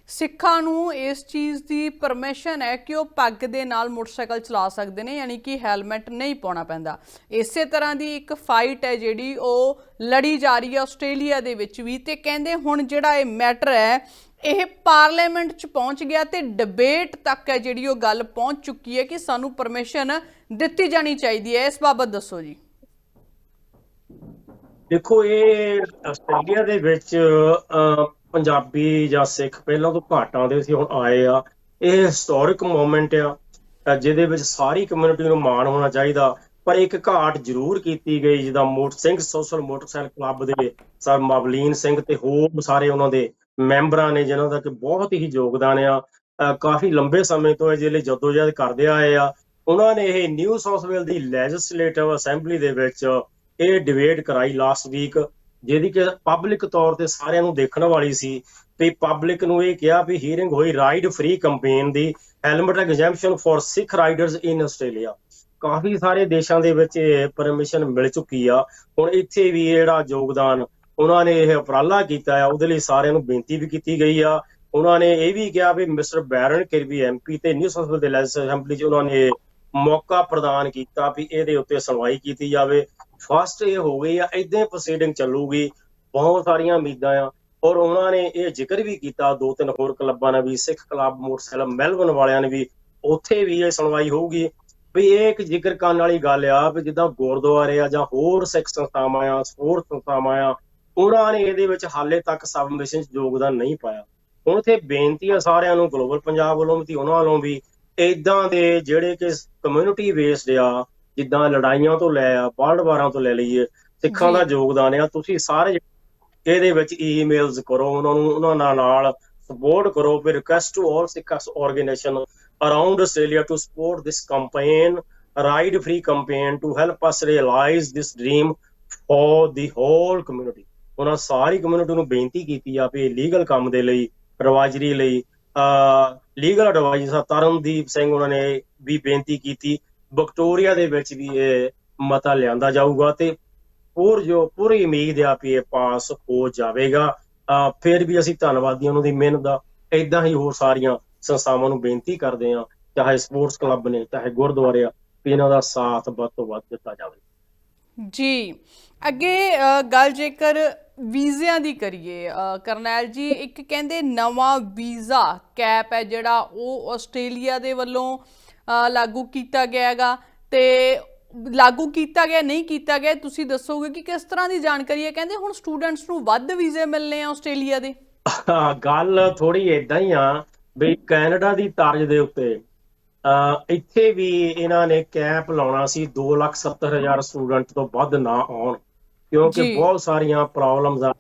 ਸਿੱਖਾਂ ਨੂੰ ਇਸ ਚੀਜ਼ ਦੀ ਪਰਮਿਸ਼ਨ ਹੈ ਕਿ ਉਹ ਪੱਗ ਦੇ ਨਾਲ ਮੋਟਰਸਾਈਕਲ ਚਲਾ ਸਕਦੇ ਨੇ, ਯਾਨੀ ਕਿ ਹੈਲਮਟ ਨਹੀਂ ਪਾਉਣਾ ਪੈਂਦਾ। ਇਸੇ ਤਰ੍ਹਾਂ ਦੀ ਇੱਕ ਫਾਈਟ ਹੈ ਜਿਹੜੀ ਉਹ ਲੜੀ ਜਾ ਰਹੀ ਹੈ ਆਸਟ੍ਰੇਲੀਆ ਦੇ ਵਿੱਚ ਵੀ ਤੇ ਕਹਿੰਦੇ ਹੁਣ ਜਿਹੜਾ ਇਹ ਮੈਟਰ ਹੈ, ਇਹ ਪਾਰਲੀਮੈਂਟ 'ਚ ਪਹੁੰਚ ਗਿਆ ਤੇ ਡਿਬੇਟ ਤੱਕ ਹੈ ਜਿਹੜੀ ਉਹ ਗੱਲ ਪਹੁੰਚ ਚੁੱਕੀ ਹੈ ਕਿ ਸਾਨੂੰ ਪਰਮਿਸ਼ਨ ਦਿੱਤੀ ਜਾਣੀ ਚਾਹੀਦੀ ਹੈ। ਇਸ ਬਾਬਤ ਦੱਸੋ ਜੀ। ਦੇਖੋ, ਇਹ ਆਸਟ੍ਰੇਲੀਆ ਦੇ ਵਿੱਚ ਪੰਜਾਬੀ ਜਾਂ ਸਿੱਖ ਪਹਿਲਾਂ ਤੋਂ ਘੱਟ ਆਉਂਦੇ ਸੀ ਹੁਣ ਆਏ ਆ। ਇਹ ਹਿਸਟੋਰਿਕ ਮੂਮੈਂਟ ਆ ਜਿਹਦੇ ਵਿੱਚ ਸਾਰੀ ਕਮਿਊਨਿਟੀ ਨੂੰ ਮਾਣ ਹੋਣਾ ਚਾਹੀਦਾ। ਪਰ ਇੱਕ ਘਾਟ ਜ਼ਰੂਰ ਕੀਤੀ ਗਈ, ਜਿਹਦਾ Mot Singh social motorcycle club ਦੇ ਸਰ ਮਵਲੀਨ ਸਿੰਘ ਤੇ ਹੋਰ ਸਾਰੇ ਉਹਨਾਂ ਦੇ ਮੈਂਬਰਾਂ ਨੇ, ਜਿਨ੍ਹਾਂ ਦਾ ਕਿ ਬਹੁਤ ਹੀ ਯੋਗਦਾਨ ਆ। ਕਾਫੀ ਲੰਬੇ ਸਮੇਂ ਤੋਂ ਇਹ ਜਿਹੜੇ ਜਦੋਜਹਿਦ ਕਰਦੇ ਆਏ ਆ। ਉਹਨਾਂ ਨੇ ਇਹ ਨਿਊ ਸਾਊਥ ਵੇਲ ਦੀ ਲੈਜਿਸਲੇਟਿਵ ਅਸੈਂਬਲੀ ਦੇ ਵਿੱਚ ਇਹ ਡਿਬੇਟ ਕਰਾਈ ਲਾਸਟ ਵੀਕ ਜਿਹਦੀ ਕਿ ਪਬਲਿਕ ਤੌਰ ਤੇ ਸਾਰਿਆਂ ਨੂੰ ਦੇਖਣ ਵਾਲੀ ਸੀ ਤੇ ਪਬਲਿਕ ਨੂੰ ਇਹ ਕਿਹਾ ਵੀ ਹੀਅਰਿੰਗ ਹੋਈ ride free campaign the helmet exemption for Sikh riders in Australia ਕਾਫੀ ਸਾਰੇ ਦੇਸ਼ਾਂ ਦੇ ਵਿੱਚ ਇਹ ਪਰਮਿਸ਼ਨ ਮਿਲ ਚੁੱਕੀ ਆ। ਹੁਣ ਇੱਥੇ ਵੀ ਜਿਹੜਾ ਯੋਗਦਾਨ, ਉਹਨਾਂ ਨੇ ਇਹ ਉਪਰਾਲਾ ਕੀਤਾ ਆ, ਉਹਦੇ ਲਈ ਸਾਰਿਆਂ ਨੂੰ ਬੇਨਤੀ ਵੀ ਕੀਤੀ ਗਈ ਆ। ਉਹਨਾਂ ਨੇ ਇਹ ਵੀ ਕਿਹਾ ਵੀ ਮਿਸਟਰ ਬੈਰਨ ਕਿਰਬੀ ਐਮਪੀ ਤੇ ਨਿਊ ਸਾਊਥ ਵੇਲ ਅਸੈਂਬਲੀ 'ਚ ਉਹਨਾਂ ਨੇ ਮੌਕਾ ਪ੍ਰਦਾਨ ਕੀਤਾ ਵੀ ਇਹਦੇ ਉੱਤੇ ਸੁਣਵਾਈ ਕੀਤੀ ਜਾਵੇ। ਫਸਟ ਇਹ ਹੋ ਗਈ ਆ ਇਦਾਂ ਪ੍ਰੋਸੀਡਿੰਗ ਚੱਲੂਗੀ, ਬਹੁਤ ਸਾਰੀਆਂ ਉਮੀਦਾਂ ਆ। ਔਰ ਉਹਨਾਂ ਨੇ ਇਹ ਜ਼ਿਕਰ ਵੀ ਕੀਤਾ, ਦੋ ਤਿੰਨ ਹੋਰ ਕਲੱਬਾਂ ਨੇ ਵੀ, ਸਿੱਖ ਕਲੱਬ, ਮੋਟਰਸਾਈਕਲ ਮੈਲਬਨ ਵਾਲਿਆਂ ਨੇ ਵੀ, ਉੱਥੇ ਵੀ ਇਹ ਸੁਣਵਾਈ ਹੋਊਗੀ। ਵੀ ਇਹ ਇੱਕ ਜ਼ਿਕਰ ਕਰਨ ਵਾਲੀ ਗੱਲ ਆ, ਵੀ ਜਿੱਦਾਂ ਗੁਰਦੁਆਰੇ ਆ ਜਾਂ ਹੋਰ ਸਿੱਖ ਸੰਸਥਾਵਾਂ ਆ, ਹੋਰ ਸੰਸਥਾਵਾਂ ਆ, ਉਹਨਾਂ ਨੇ ਇਹਦੇ ਵਿੱਚ ਹਾਲੇ ਤੱਕ ਸਬਮਿਸ਼ਨ 'ਚ ਯੋਗਦਾਨ ਨਹੀਂ ਪਾਇਆ। ਹੁਣ ਇੱਥੇ ਬੇਨਤੀ ਆ ਸਾਰਿਆਂ ਨੂੰ ਗਲੋਬਲ ਪੰਜਾਬ ਵੱਲੋਂ ਵੀ ਉਹਨਾਂ ਵੱਲੋਂ ਵੀ ਇਦਾਂ ਦੇ ਜਿਹੜੇ ਕਿ ਕਮਿਊਨਿਟੀ ਬੇਸਡ ਆ ਜਿੱਦਾਂ ਲੜਾਈਆਂ ਤੋਂ ਲੈ ਆ ਵਰਲਡ ਵਾਰਾਂ ਤੋਂ ਲੈ ਲਈਏ ਸਿੱਖਾਂ ਦਾ ਯੋਗਦਾਨ ਆ ਤੁਸੀਂ ਸਾਰੇ ਇਹਦੇ ਵਿੱਚ ਈਮੇਲਸ ਕਰੋ ਉਹਨਾਂ ਨੂੰ ਉਹਨਾਂ ਨਾਲ ਨਾਲ ਸਪੋਰਟ ਕਰੋ ਵੀ request to all Sikh organisation around Australia to support this campaign ride free campaign to help us realize this dream for the whole community. ਉਹਨਾਂ ਸਾਰੀ ਕਮਿਊਨਿਟੀ ਨੂੰ ਬੇਨਤੀ ਕੀਤੀ ਆ ਵੀ ਲੀਗਲ ਕੰਮ ਦੇ ਲਈ ਐਡਵਾਈਜ਼ਰੀ ਲਈ ਲੀਗਲ ਐਡਵਾਈਜ਼ਰ ਤਰਨਦੀਪ ਸਿੰਘ ਉਹਨਾਂ ਨੇ ਵੀ ਬੇਨਤੀ ਕੀਤੀ ਵਿਕਟੋਰੀਆ ਦੇ ਵਿੱਚ ਵੀ ਇਹ ਮਤਾ ਲਿਆਂਦਾ ਜਾਊਗਾ ਤੇ ਹੋਰ ਜੋ ਪੂਰੀ ਉਮੀਦ ਆ ਵੀ ਇਹ ਪਾਸ ਹੋ ਜਾਵੇਗਾ। ਫਿਰ ਵੀ ਅਸੀਂ ਧੰਨਵਾਦੀ ਉਹਨਾਂ ਦੀ ਮਿਹਨਤ ਦਾ ਇਦਾਂ ਹੀ ਹੋਰ ਸਾਰੀਆਂ ਸੰਸਥਾਵਾਂ ਨੂੰ ਬੇਨਤੀ ਕਰਦੇ ਆ ਚਾਹੇ ਸਪੋਰਟਸ ਕਲੱਬ ਨੇ, ਚਾਹੇ ਗੁਰਦੁਆਰੇ ਆ, ਵੀ ਇਹਨਾਂ ਦਾ ਸਾਥ ਵੱਧ ਤੋਂ ਵੱਧ ਦਿੱਤਾ ਜਾਵੇ। ਜੀ, ਅੱਗੇ ਗੱਲ ਜੇਕਰ ਵੀਜ਼ਿਆਂ ਦੀ ਕਰੀਏ ਕਰਨੈਲ ਜੀ, ਇੱਕ ਕਹਿੰਦੇ ਨਵਾਂ ਵੀਜ਼ਾ ਕੈਪ ਹੈ ਜਿਹੜਾ ਉਹ ਆਸਟ੍ਰੇਲੀਆ ਦੇ ਵੱਲੋਂ ਲਾਗੂ ਕੀਤਾ ਗਿਆ ਹੈਗਾ ਤੇ ਲਾਗੂ ਕੀਤਾ ਗਿਆ ਨਹੀਂ ਕੀਤਾ ਗਿਆ ਤੁਸੀਂ ਦੱਸੋਗੇ ਕਿ ਕਿਸ ਤਰ੍ਹਾਂ ਦੀ ਜਾਣਕਾਰੀ ਹੈ ਕਹਿੰਦੇ ਹੁਣ ਸਟੂਡੈਂਟਸ ਨੂੰ ਵੱਧ ਵੀਜ਼ੇ ਮਿਲਨੇ ਆ ਆਸਟ੍ਰੇਲੀਆ ਦੇ ਗੱਲ ਥੋੜੀ ਇਦਾਂ ਹੀ ਆ ਵੀ ਕੈਨੇਡਾ ਦੀ ਤਰਜ਼ ਦੇ ਉੱਤੇ ਇੱਥੇ ਵੀ ਇਹਨਾਂ ਨੇ ਕੈਪ ਲਾਉਣਾ ਸੀ 270000 ਸਟੂਡੈਂਟ ਤੋਂ ਵੱਧ ਨਾ ਆਉਣ ਕਿਉਂਕਿ। ਬਹੁਤ ਸਾਰੀਆਂ ਪ੍ਰੋਬਲਮਸ ਆ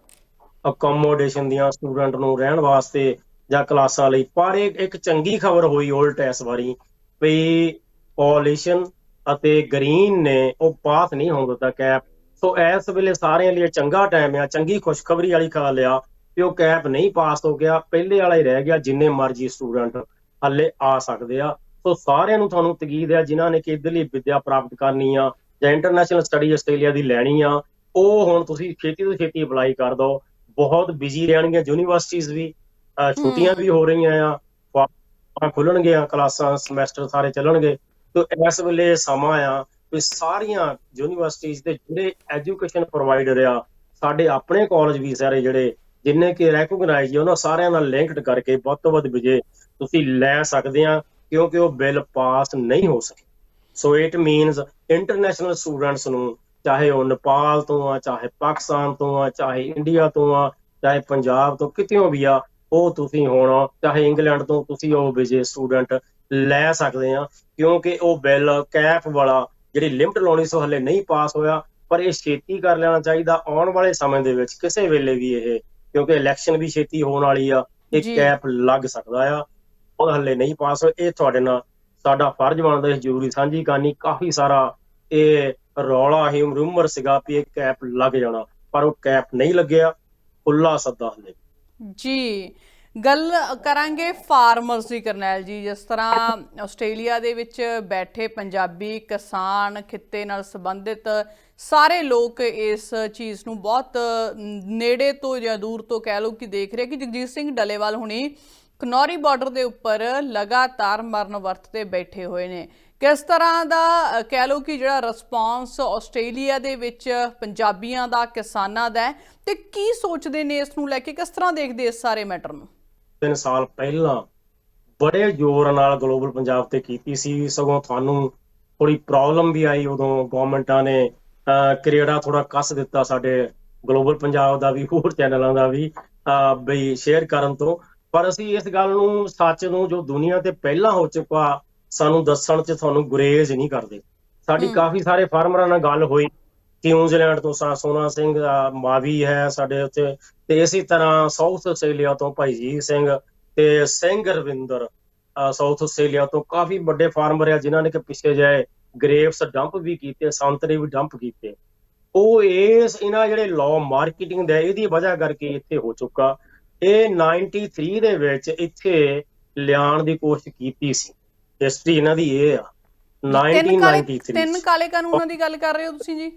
ਅਕੋਮੋਡੇਸ਼ਨ ਦੀਆਂ ਸਟੂਡੈਂਟ ਨੂੰ ਰਹਿਣ ਵਾਸਤੇ ਜਾਂ ਕਲਾਸਾਂ ਲਈ ਪਰ ਇੱਕ ਚੰਗੀ ਖਬਰ ਹੋਈ ਉਲਟ ਇਸ ਵਾਰੀ ਵੀ ਪੋਲਿਸ਼ਨ ਅਤੇ ਗ੍ਰੀਨ ਨੇ ਉਹ ਪਾਸ ਨਹੀਂ ਹੋਣ ਦਿੱਤਾ ਕੈਪ ਸੋ ਇਸ ਵੇਲੇ ਸਾਰਿਆਂ ਲਈ ਚੰਗਾ ਟਾਈਮ ਆ ਚੰਗੀ ਖੁਸ਼ਖਬਰੀ ਵਾਲੀ ਗੱਲ ਆ ਕਿ ਉਹ ਕੈਪ ਨਹੀਂ ਪਾਸ ਹੋ ਗਿਆ ਪਹਿਲੇ ਵਾਲਾ ਹੀ ਰਹਿ ਗਿਆ ਜਿੰਨੇ ਮਰਜ਼ੀ ਸਟੂਡੈਂਟ ਹੱਲੇ ਆ ਸਕਦੇ ਆ। ਸੋ ਸਾਰਿਆਂ ਨੂੰ ਤੁਹਾਨੂੰ ਤਕੀਦ ਆ ਜਿਨ੍ਹਾਂ ਨੇ ਕਿ ਇੱਧਰਲੀ ਵਿੱਦਿਆ ਪ੍ਰਾਪਤ ਕਰਨੀ ਆ ਜਾਂ ਇੰਟਰਨੈਸ਼ਨਲ ਸਟੱਡੀ ਆਸਟ੍ਰੇਲੀਆ ਦੀ ਲੈਣੀ ਆ ਉਹ ਹੁਣ ਤੁਸੀਂ ਛੇਤੀ ਤੋਂ ਛੇਤੀ ਅਪਲਾਈ ਕਰ ਦਿਓ। ਬਹੁਤ ਬਿਜ਼ੀ ਰਹਿਣਗੀਆਂ ਯੂਨੀਵਰਸਿਟੀਆਂ ਵੀ ਛੁੱਟੀਆਂ ਵੀ ਹੋ ਰਹੀਆਂ ਆ। ਫਾਰਮ ਖੁੱਲਣਗੀਆਂ ਕਲਾਸਾਂ ਸਮੈਸਟਰ ਸਾਰੇ ਚੱਲਣਗੇ। ਤੇ ਇਸ ਵੇਲੇ ਸਮਾਂ ਆ ਵੀ ਸਾਰੀਆਂ ਯੂਨੀਵਰਸਿਟੀਆਂ ਦੇ ਜਿਹੜੇ ਐਜੂਕੇਸ਼ਨ ਪ੍ਰੋਵਾਈਡਰ ਆ, ਸਾਡੇ ਆਪਣੇ ਕਾਲਜ ਵੀ ਸਾਰੇ ਜਿਹੜੇ ਜਿੰਨੇ ਕਿ ਰੈਕੋਗਨਾਈਜ਼ ਆ ਉਹਨਾਂ ਸਾਰਿਆਂ ਨਾਲ ਲਿੰਕਡ ਕਰਕੇ ਵੱਧ ਤੋਂ ਵੱਧ ਵਿਜੇ ਤੁਸੀਂ ਲੈ ਸਕਦੇ ਆ ਕਿਉਂਕਿ ਉਹ ਬਿੱਲ ਪਾਸ ਨਹੀਂ ਹੋ ਸਕੇ। So it means international students ਨੂੰ, ਚਾਹੇ ਉਹ ਨੇਪਾਲ ਤੋਂ ਆ, ਚਾਹੇ ਪਾਕਿਸਤਾਨ ਤੋਂ ਆ, ਚਾਹੇ ਇੰਡੀਆ ਤੋਂ ਆ, ਚਾਹੇ ਪੰਜਾਬ ਤੋਂ ਕਿਤੇੋਂ ਵੀ ਆ ਉਹ ਤੁਸੀਂ ਹੁਣ ਚਾਹੇ ਇੰਗਲੈਂਡ ਤੋਂ ਤੁਸੀਂ ਉਹ ਵਿਜੇ ਸਟੂਡੈਂਟ ਲੈ ਸਕਦੇ ਆ ਕਿਉਂਕਿ ਉਹ ਬਿੱਲ ਕੈਪ ਵਾਲਾ ਜਿਹੜੀ ਲਿਮਟ ਲਾਉਣੀ ਸੋ ਹਲੇ ਨਹੀਂ ਪਾਸ ਹੋਇਆ ਪਰ ਇਹ ਛੇਤੀ ਕਰ ਲੈਣਾ ਚਾਹੀਦਾ ਆਉਣ ਵਾਲੇ ਸਮੇਂ ਦੇ ਵਿੱਚ ਕਿਸੇ ਵੇਲੇ ਵੀ ਇਹ ਕਿਉਂਕਿ ਇਲੈਕਸ਼ਨ ਵੀ ਛੇਤੀ ਹੋਣ ਵਾਲੀ ਆ ਇਹ। ਕੈਪ ਲੱਗ ਸਕਦਾ ਆ ਉਹ ਹਲੇ ਨਹੀਂ ਪਾਸ ਹੋਇਆ ਇਹ ਤੁਹਾਡੇ ਨਾਲ ਸਾਡਾ ਫਰਜ਼ ਬਣਦਾ ਹੈ ਜ਼ਰੂਰੀ ਸਾਂਝੀ ਕਰਨੀ ਕਾਫੀ ਸਾਰਾ ਇਹ ਰੌਲਾ ਹੀ ਰੂਮਰ ਸੀਗਾ ਵੀ ਇਹ ਕੈਪ ਲੱਗ ਜਾਣਾ ਪਰ ਉਹ ਕੈਪ ਨਹੀਂ ਲੱਗਿਆ ਖੁੱਲਾ ਸੱਦਾ ਹਲੇ ਜੀ, ਗੱਲ ਕਰਾਂਗੇ ਫਾਰਮਰਸ ਦੀ ਕਰਨੈਲ ਜੀ, ਜਿਸ ਤਰ੍ਹਾਂ ਆਸਟ੍ਰੇਲੀਆ ਦੇ ਵਿੱਚ ਬੈਠੇ ਪੰਜਾਬੀ ਕਿਸਾਨ ਖਿੱਤੇ ਨਾਲ ਸੰਬੰਧਿਤ ਸਾਰੇ ਲੋਕ ਇਸ ਚੀਜ਼ ਨੂੰ ਬਹੁਤ ਨੇੜੇ ਤੋਂ ਜਾਂ ਦੂਰ ਤੋਂ ਕਹਿ ਲਓ ਕਿ ਦੇਖ ਰਹੇ ਕਿ ਜਗਜੀਤ ਸਿੰਘ ਡਲੇਵਾਲ ਹੁਣੀ ਕਨੌਰੀ ਬਾਰਡਰ ਦੇ ਉੱਪਰ ਲਗਾਤਾਰ ਮਰਨ ਵਰਤ ਤੇ ਬੈਠੇ ਹੋਏ ਨੇ। ਕਿਸ ਤਰ੍ਹਾਂ ਦਾ ਕਹਿ ਲਓ ਕਿ ਜਿਹੜਾ ਰਿਸਪਾਂਸ ਆਸਟ੍ਰੇਲੀਆ ਦੇ ਵਿੱਚ ਪੰਜਾਬੀਆਂ ਦਾ ਕਿਸਾਨਾਂ ਦਾ ਤੇ ਕੀ ਸੋਚਦੇ ਨੇ ਇਸ ਨੂੰ ਲੈ ਕੇ? ਕਿਸ ਤਰ੍ਹਾਂ ਦੇਖਦੇ ਇਸ ਸਾਰੇ ਮੈਟਰ ਨੂੰ? ਤਿੰਨ ਸਾਲ ਪਹਿਲਾਂ ਬੜੇ ਜ਼ੋਰ ਨਾਲ ਗਲੋਬਲ ਪੰਜਾਬ ਤੇ ਕੀਤੀ ਸੀ। ਸਗੋਂ ਤੁਹਾਨੂੰ ਥੋੜੀ ਪ੍ਰੋਬਲਮ ਵੀ ਆਈ ਉਦੋਂ ਗਵਰਨਮੈਂਟਾਂ ਨੇ ਅਹ, ਕ੍ਰੀੜਾ ਥੋੜਾ ਕੱਸ ਦਿੱਤਾ ਸਾਡੇ ਗਲੋਬਲ ਪੰਜਾਬ ਦਾ ਵੀ ਹੋਰ ਚੈਨਲਾਂ ਦਾ ਵੀ ਬਈ ਸ਼ੇਅਰ ਕਰਨ ਤੋਂ। ਪਰ ਅਸੀਂ ਇਸ ਗੱਲ ਨੂੰ ਸੱਚ ਨੂੰ ਜੋ ਦੁਨੀਆ ਤੇ ਪਹਿਲਾਂ ਹੋ ਚੁੱਕਾ ਸਾਨੂੰ ਦੱਸਣ 'ਚ ਤੁਹਾਨੂੰ ਗੁਰੇਜ਼ ਨਹੀਂ ਕਰਦੇ। ਸਾਡੀ। ਕਾਫੀ ਸਾਰੇ ਫਾਰਮਰਾਂ ਨਾਲ ਗੱਲ ਹੋਈ। ਨਿਊਜ਼ੀਲੈਂਡ ਤੋਂ ਸਾ ਸੋਨਾ ਸਿੰਘ ਮਾਵੀ ਹੈ ਸਾਡੇ ਉੱਤੇ ਤੇ ਇਸੇ ਤਰ੍ਹਾਂ ਸਾਊਥ ਆਸਟ੍ਰੇਲੀਆ ਤੋਂ ਭਾਈ ਜੀ ਸਿੰਘ ਤੇ ਸਿੰਘ ਰਵਿੰਦਰ ਸਾਊਥ ਆਸਟ੍ਰੇਲੀਆ ਤੋਂ ਕਾਫੀ ਵੱਡੇ ਫਾਰਮਰ ਆ ਜਿਨ੍ਹਾਂ ਨੇ ਕਿ ਪਿੱਛੇ ਜਾਏ ਗ੍ਰੇਪਸ ਡੰਪ ਵੀ ਕੀਤੇ ਸੰਤਰੇ ਵੀ ਡੰਪ ਕੀਤੇ। ਉਹ ਇਸ ਇਹਨਾਂ ਜਿਹੜੇ ਲਾਅ ਮਾਰਕੀਟਿੰਗ ਦਾ ਇਹਦੀ ਵਜ੍ਹਾ ਕਰਕੇ ਇੱਥੇ ਹੋ ਚੁੱਕਾ। ਇਹ 93 ਦੇ ਵਿੱਚ ਇੱਥੇ ਲਿਆਉਣ ਦੀ ਕੋਸ਼ਿਸ਼ ਕੀਤੀ ਸੀ। ਹਿਸਟਰੀ ਇਹਨਾਂ ਦੀ ਇਹ ਆ। ਤਿੰਨ ਕਾਲੇ 1993 ਤਿੰਨ ਕਾਲੇ ਕਾਨੂੰਨਾਂ ਦੀ ਗੱਲ ਕਰ ਰਹੇ ਹੋ ਤੁਸੀਂ ਜੀ।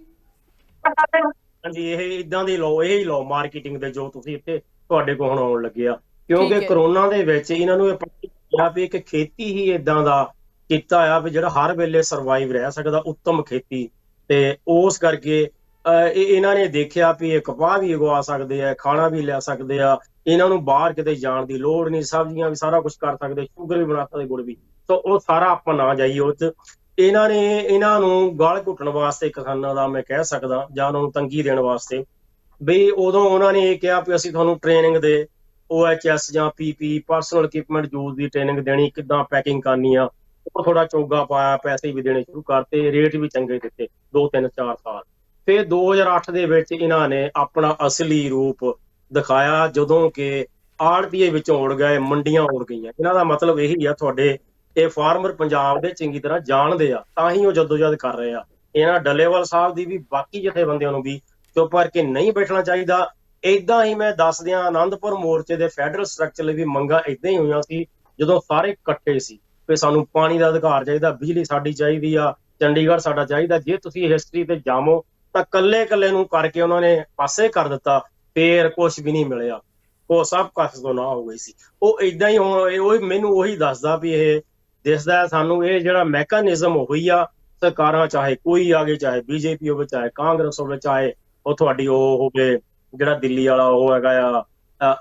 ਹਾਂਜੀ ਇਹ ਇਦਾਂ ਦੇ ਲਾਅ ਇਹ ਹੀ ਲਾਅ ਮਾਰਕੀਟਿੰਗ ਦੇ ਜੋ ਤੁਸੀਂ ਇੱਥੇ ਤੁਹਾਡੇ ਕੋਲ ਹੁਣ ਆਉਣ ਲੱਗੇ ਆ। ਕਿਉਂਕਿ ਠੀਕ ਹੈ। ਕਰੋਨਾ ਦੇ ਵਿੱਚ ਇਹਨਾਂ ਨੂੰ ਇਹ ਪਤਾ ਲੱਗਿਆ ਵੀ ਇੱਕ ਖੇਤੀ ਹੀ ਇਦਾਂ ਦਾ ਕੀਤਾ ਆ ਵੀ ਜਿਹੜਾ ਹਰ ਵੇਲੇ ਸਰਵਾਈਵ ਰਹਿ ਸਕਦਾ ਉੱਤਮ ਖੇਤੀ। ਤੇ ਉਸ ਕਰਕੇ ਅਹ, ਇਹ ਇਹਨਾਂ ਨੇ ਦੇਖਿਆ ਵੀ ਇਹ ਕਪਾਹ ਵੀ ਉਗਵਾ ਸਕਦੇ ਆ ਖਾਣਾ ਵੀ ਲੈ ਸਕਦੇ ਆ। ਇਹਨਾਂ ਨੂੰ ਬਾਹਰ ਕਿਤੇ ਜਾਣ ਦੀ ਲੋੜ ਨਹੀਂ ਸਬਜ਼ੀਆਂ ਵੀ ਸਾਰਾ ਕੁਝ ਕਰ ਸਕਦੇ ਸ਼ੂਗਰ ਵੀ ਬਣਾ ਸਕਦੇ ਗੁੜ ਵੀ। ਤਾਂ ਉਹ ਸਾਰਾ ਆਪਾਂ ਨਾ ਜਾਈਏ ਉਹ 'ਚ। ਇਹਨਾਂ ਨੇ, ਇਹਨਾਂ ਨੂੰ ਗਾਲ ਘੁੱਟਣ ਵਾਸਤੇ ਕਿਸਾਨਾਂ ਦਾ ਮੈਂ ਕਹਿ ਸਕਦਾ, ਜਾਂ ਉਹਨਾਂ ਨੂੰ ਤੰਗੀ ਦੇਣ ਵਾਸਤੇ। ਵੀ ਉਦੋਂ ਉਹਨਾਂ ਨੇ ਇਹ ਕਿਹਾ ਵੀ ਅਸੀਂ ਤੁਹਾਨੂੰ ਟ੍ਰੇਨਿੰਗ ਦੇ OHS ਜਾਂ PP ਪਰਸਨਲ ਇਕਵਿਪਮੈਂਟ ਯੂਜ਼ ਦੀ ਟ੍ਰੇਨਿੰਗ ਦੇਣੀ, ਕਿੱਦਾਂ ਪੈਕਿੰਗ ਕਰਨੀ ਆ। ਉਹ ਥੋੜਾ ਚੋਗਾ ਪਾਇਆ, ਪੈਸੇ ਵੀ ਦੇਣੇ ਸ਼ੁਰੂ ਕਰਤੇ ਰੇਟ ਵੀ ਚੰਗੇ ਦਿੱਤੇ 2 3 4 ਸਾਲ। ਫਿਰ 2008 ਦੇ ਵਿੱਚ ਇਹਨਾਂ ਨੇ ਆਪਣਾ ਅਸਲੀ ਰੂਪ ਦਿਖਾਇਆ, ਜਦੋਂ ਕਿ ਆੜਤੀਏ ਵਿੱਚ ਉੜ ਗਏ, ਮੰਡੀਆਂ ਉੜ ਗਈਆਂ। ਇਹਨਾਂ ਦਾ ਮਤਲਬ ਇਹੀ ਆ, ਤੁਹਾਡੇ ਇਹ ਫਾਰਮਰ ਪੰਜਾਬ ਦੇ ਚੰਗੀ ਤਰ੍ਹਾਂ ਜਾਣਦੇ ਆ, ਤਾਂ ਹੀ ਉਹ ਜਦੋਜਦ ਕਰ ਰਹੇ ਆ। ਇਹਨਾਂ ਡੱਲੇਵਾਲ ਸਾਹਿਬ ਦੀ ਵੀ ਬਾਕੀ ਜਥੇਬੰਦੀਆਂ ਨੂੰ ਵੀ ਚੁੱਪ ਕਰਕੇ ਨਹੀਂ ਬੈਠਣਾ ਚਾਹੀਦਾ। ਇਦਾਂ ਹੀ ਮੈਂ ਦੱਸ ਦਿਆਂ ਆਨੰਦਪੁਰ ਮੋਰਚੇ ਦੇ ਫੈਡਰਲ ਸਟਰਕਚਰ ਲਈ ਵੀ ਮੰਗਾਂ ਇਦਾਂ ਹੀ ਹੋਈਆਂ ਸੀ, ਜਦੋਂ ਸਾਰੇ ਇਕੱਠੇ ਸੀ ਵੀ ਸਾਨੂੰ ਪਾਣੀ ਦਾ ਅਧਿਕਾਰ ਚਾਹੀਦਾ, ਬਿਜਲੀ ਸਾਡੀ ਚਾਹੀਦੀ ਆ, ਚੰਡੀਗੜ੍ਹ ਸਾਡਾ ਚਾਹੀਦਾ, ਜੇ ਤੁਸੀਂ ਹਿਸਟਰੀ ਤੇ ਜਾਮੋ ਤਾਂ ਕੱਲੇ ਕੱਲੇ ਨੂੰ ਕਰਕੇ ਉਹਨਾਂ ਨੇ ਪਾਸੇ ਕਰ ਦਿੱਤਾ, ਫੇਰ ਕੁਝ ਵੀ ਨਹੀਂ ਮਿਲਿਆ। ਉਹ ਸਭ ਕਸ ਤੋਂ ਨਾ ਹੋ ਗਈ ਸੀ। ਉਹ ਇਦਾਂ ਹੀ ਹੁਣ ਉਹ ਮੈਨੂੰ ਉਹੀ ਦੱਸਦਾ ਵੀ ਇਹ ਦਿਸਦਾ ਹੈ। ਸਾਨੂੰ ਇਹ ਜਿਹੜਾ ਮੈਕੈਨਿਜ਼ਮ ਹੋਈ ਆ, ਸਰਕਾਰਾਂ ਚਾਹੇ ਕੋਈ ਆਗੇ ਚਾਹੇ ਬੀਜੇਪੀ ਹੋਵੇ, ਚਾਹੇ ਕਾਂਗਰਸ ਹੋਵੇ, ਚਾਹੇ ਉਹ ਤੁਹਾਡੀ ਉਹ ਹੋਵੇ, ਜਿਹੜਾ ਦਿੱਲੀ ਵਾਲਾ ਉਹ ਹੈਗਾ ਆ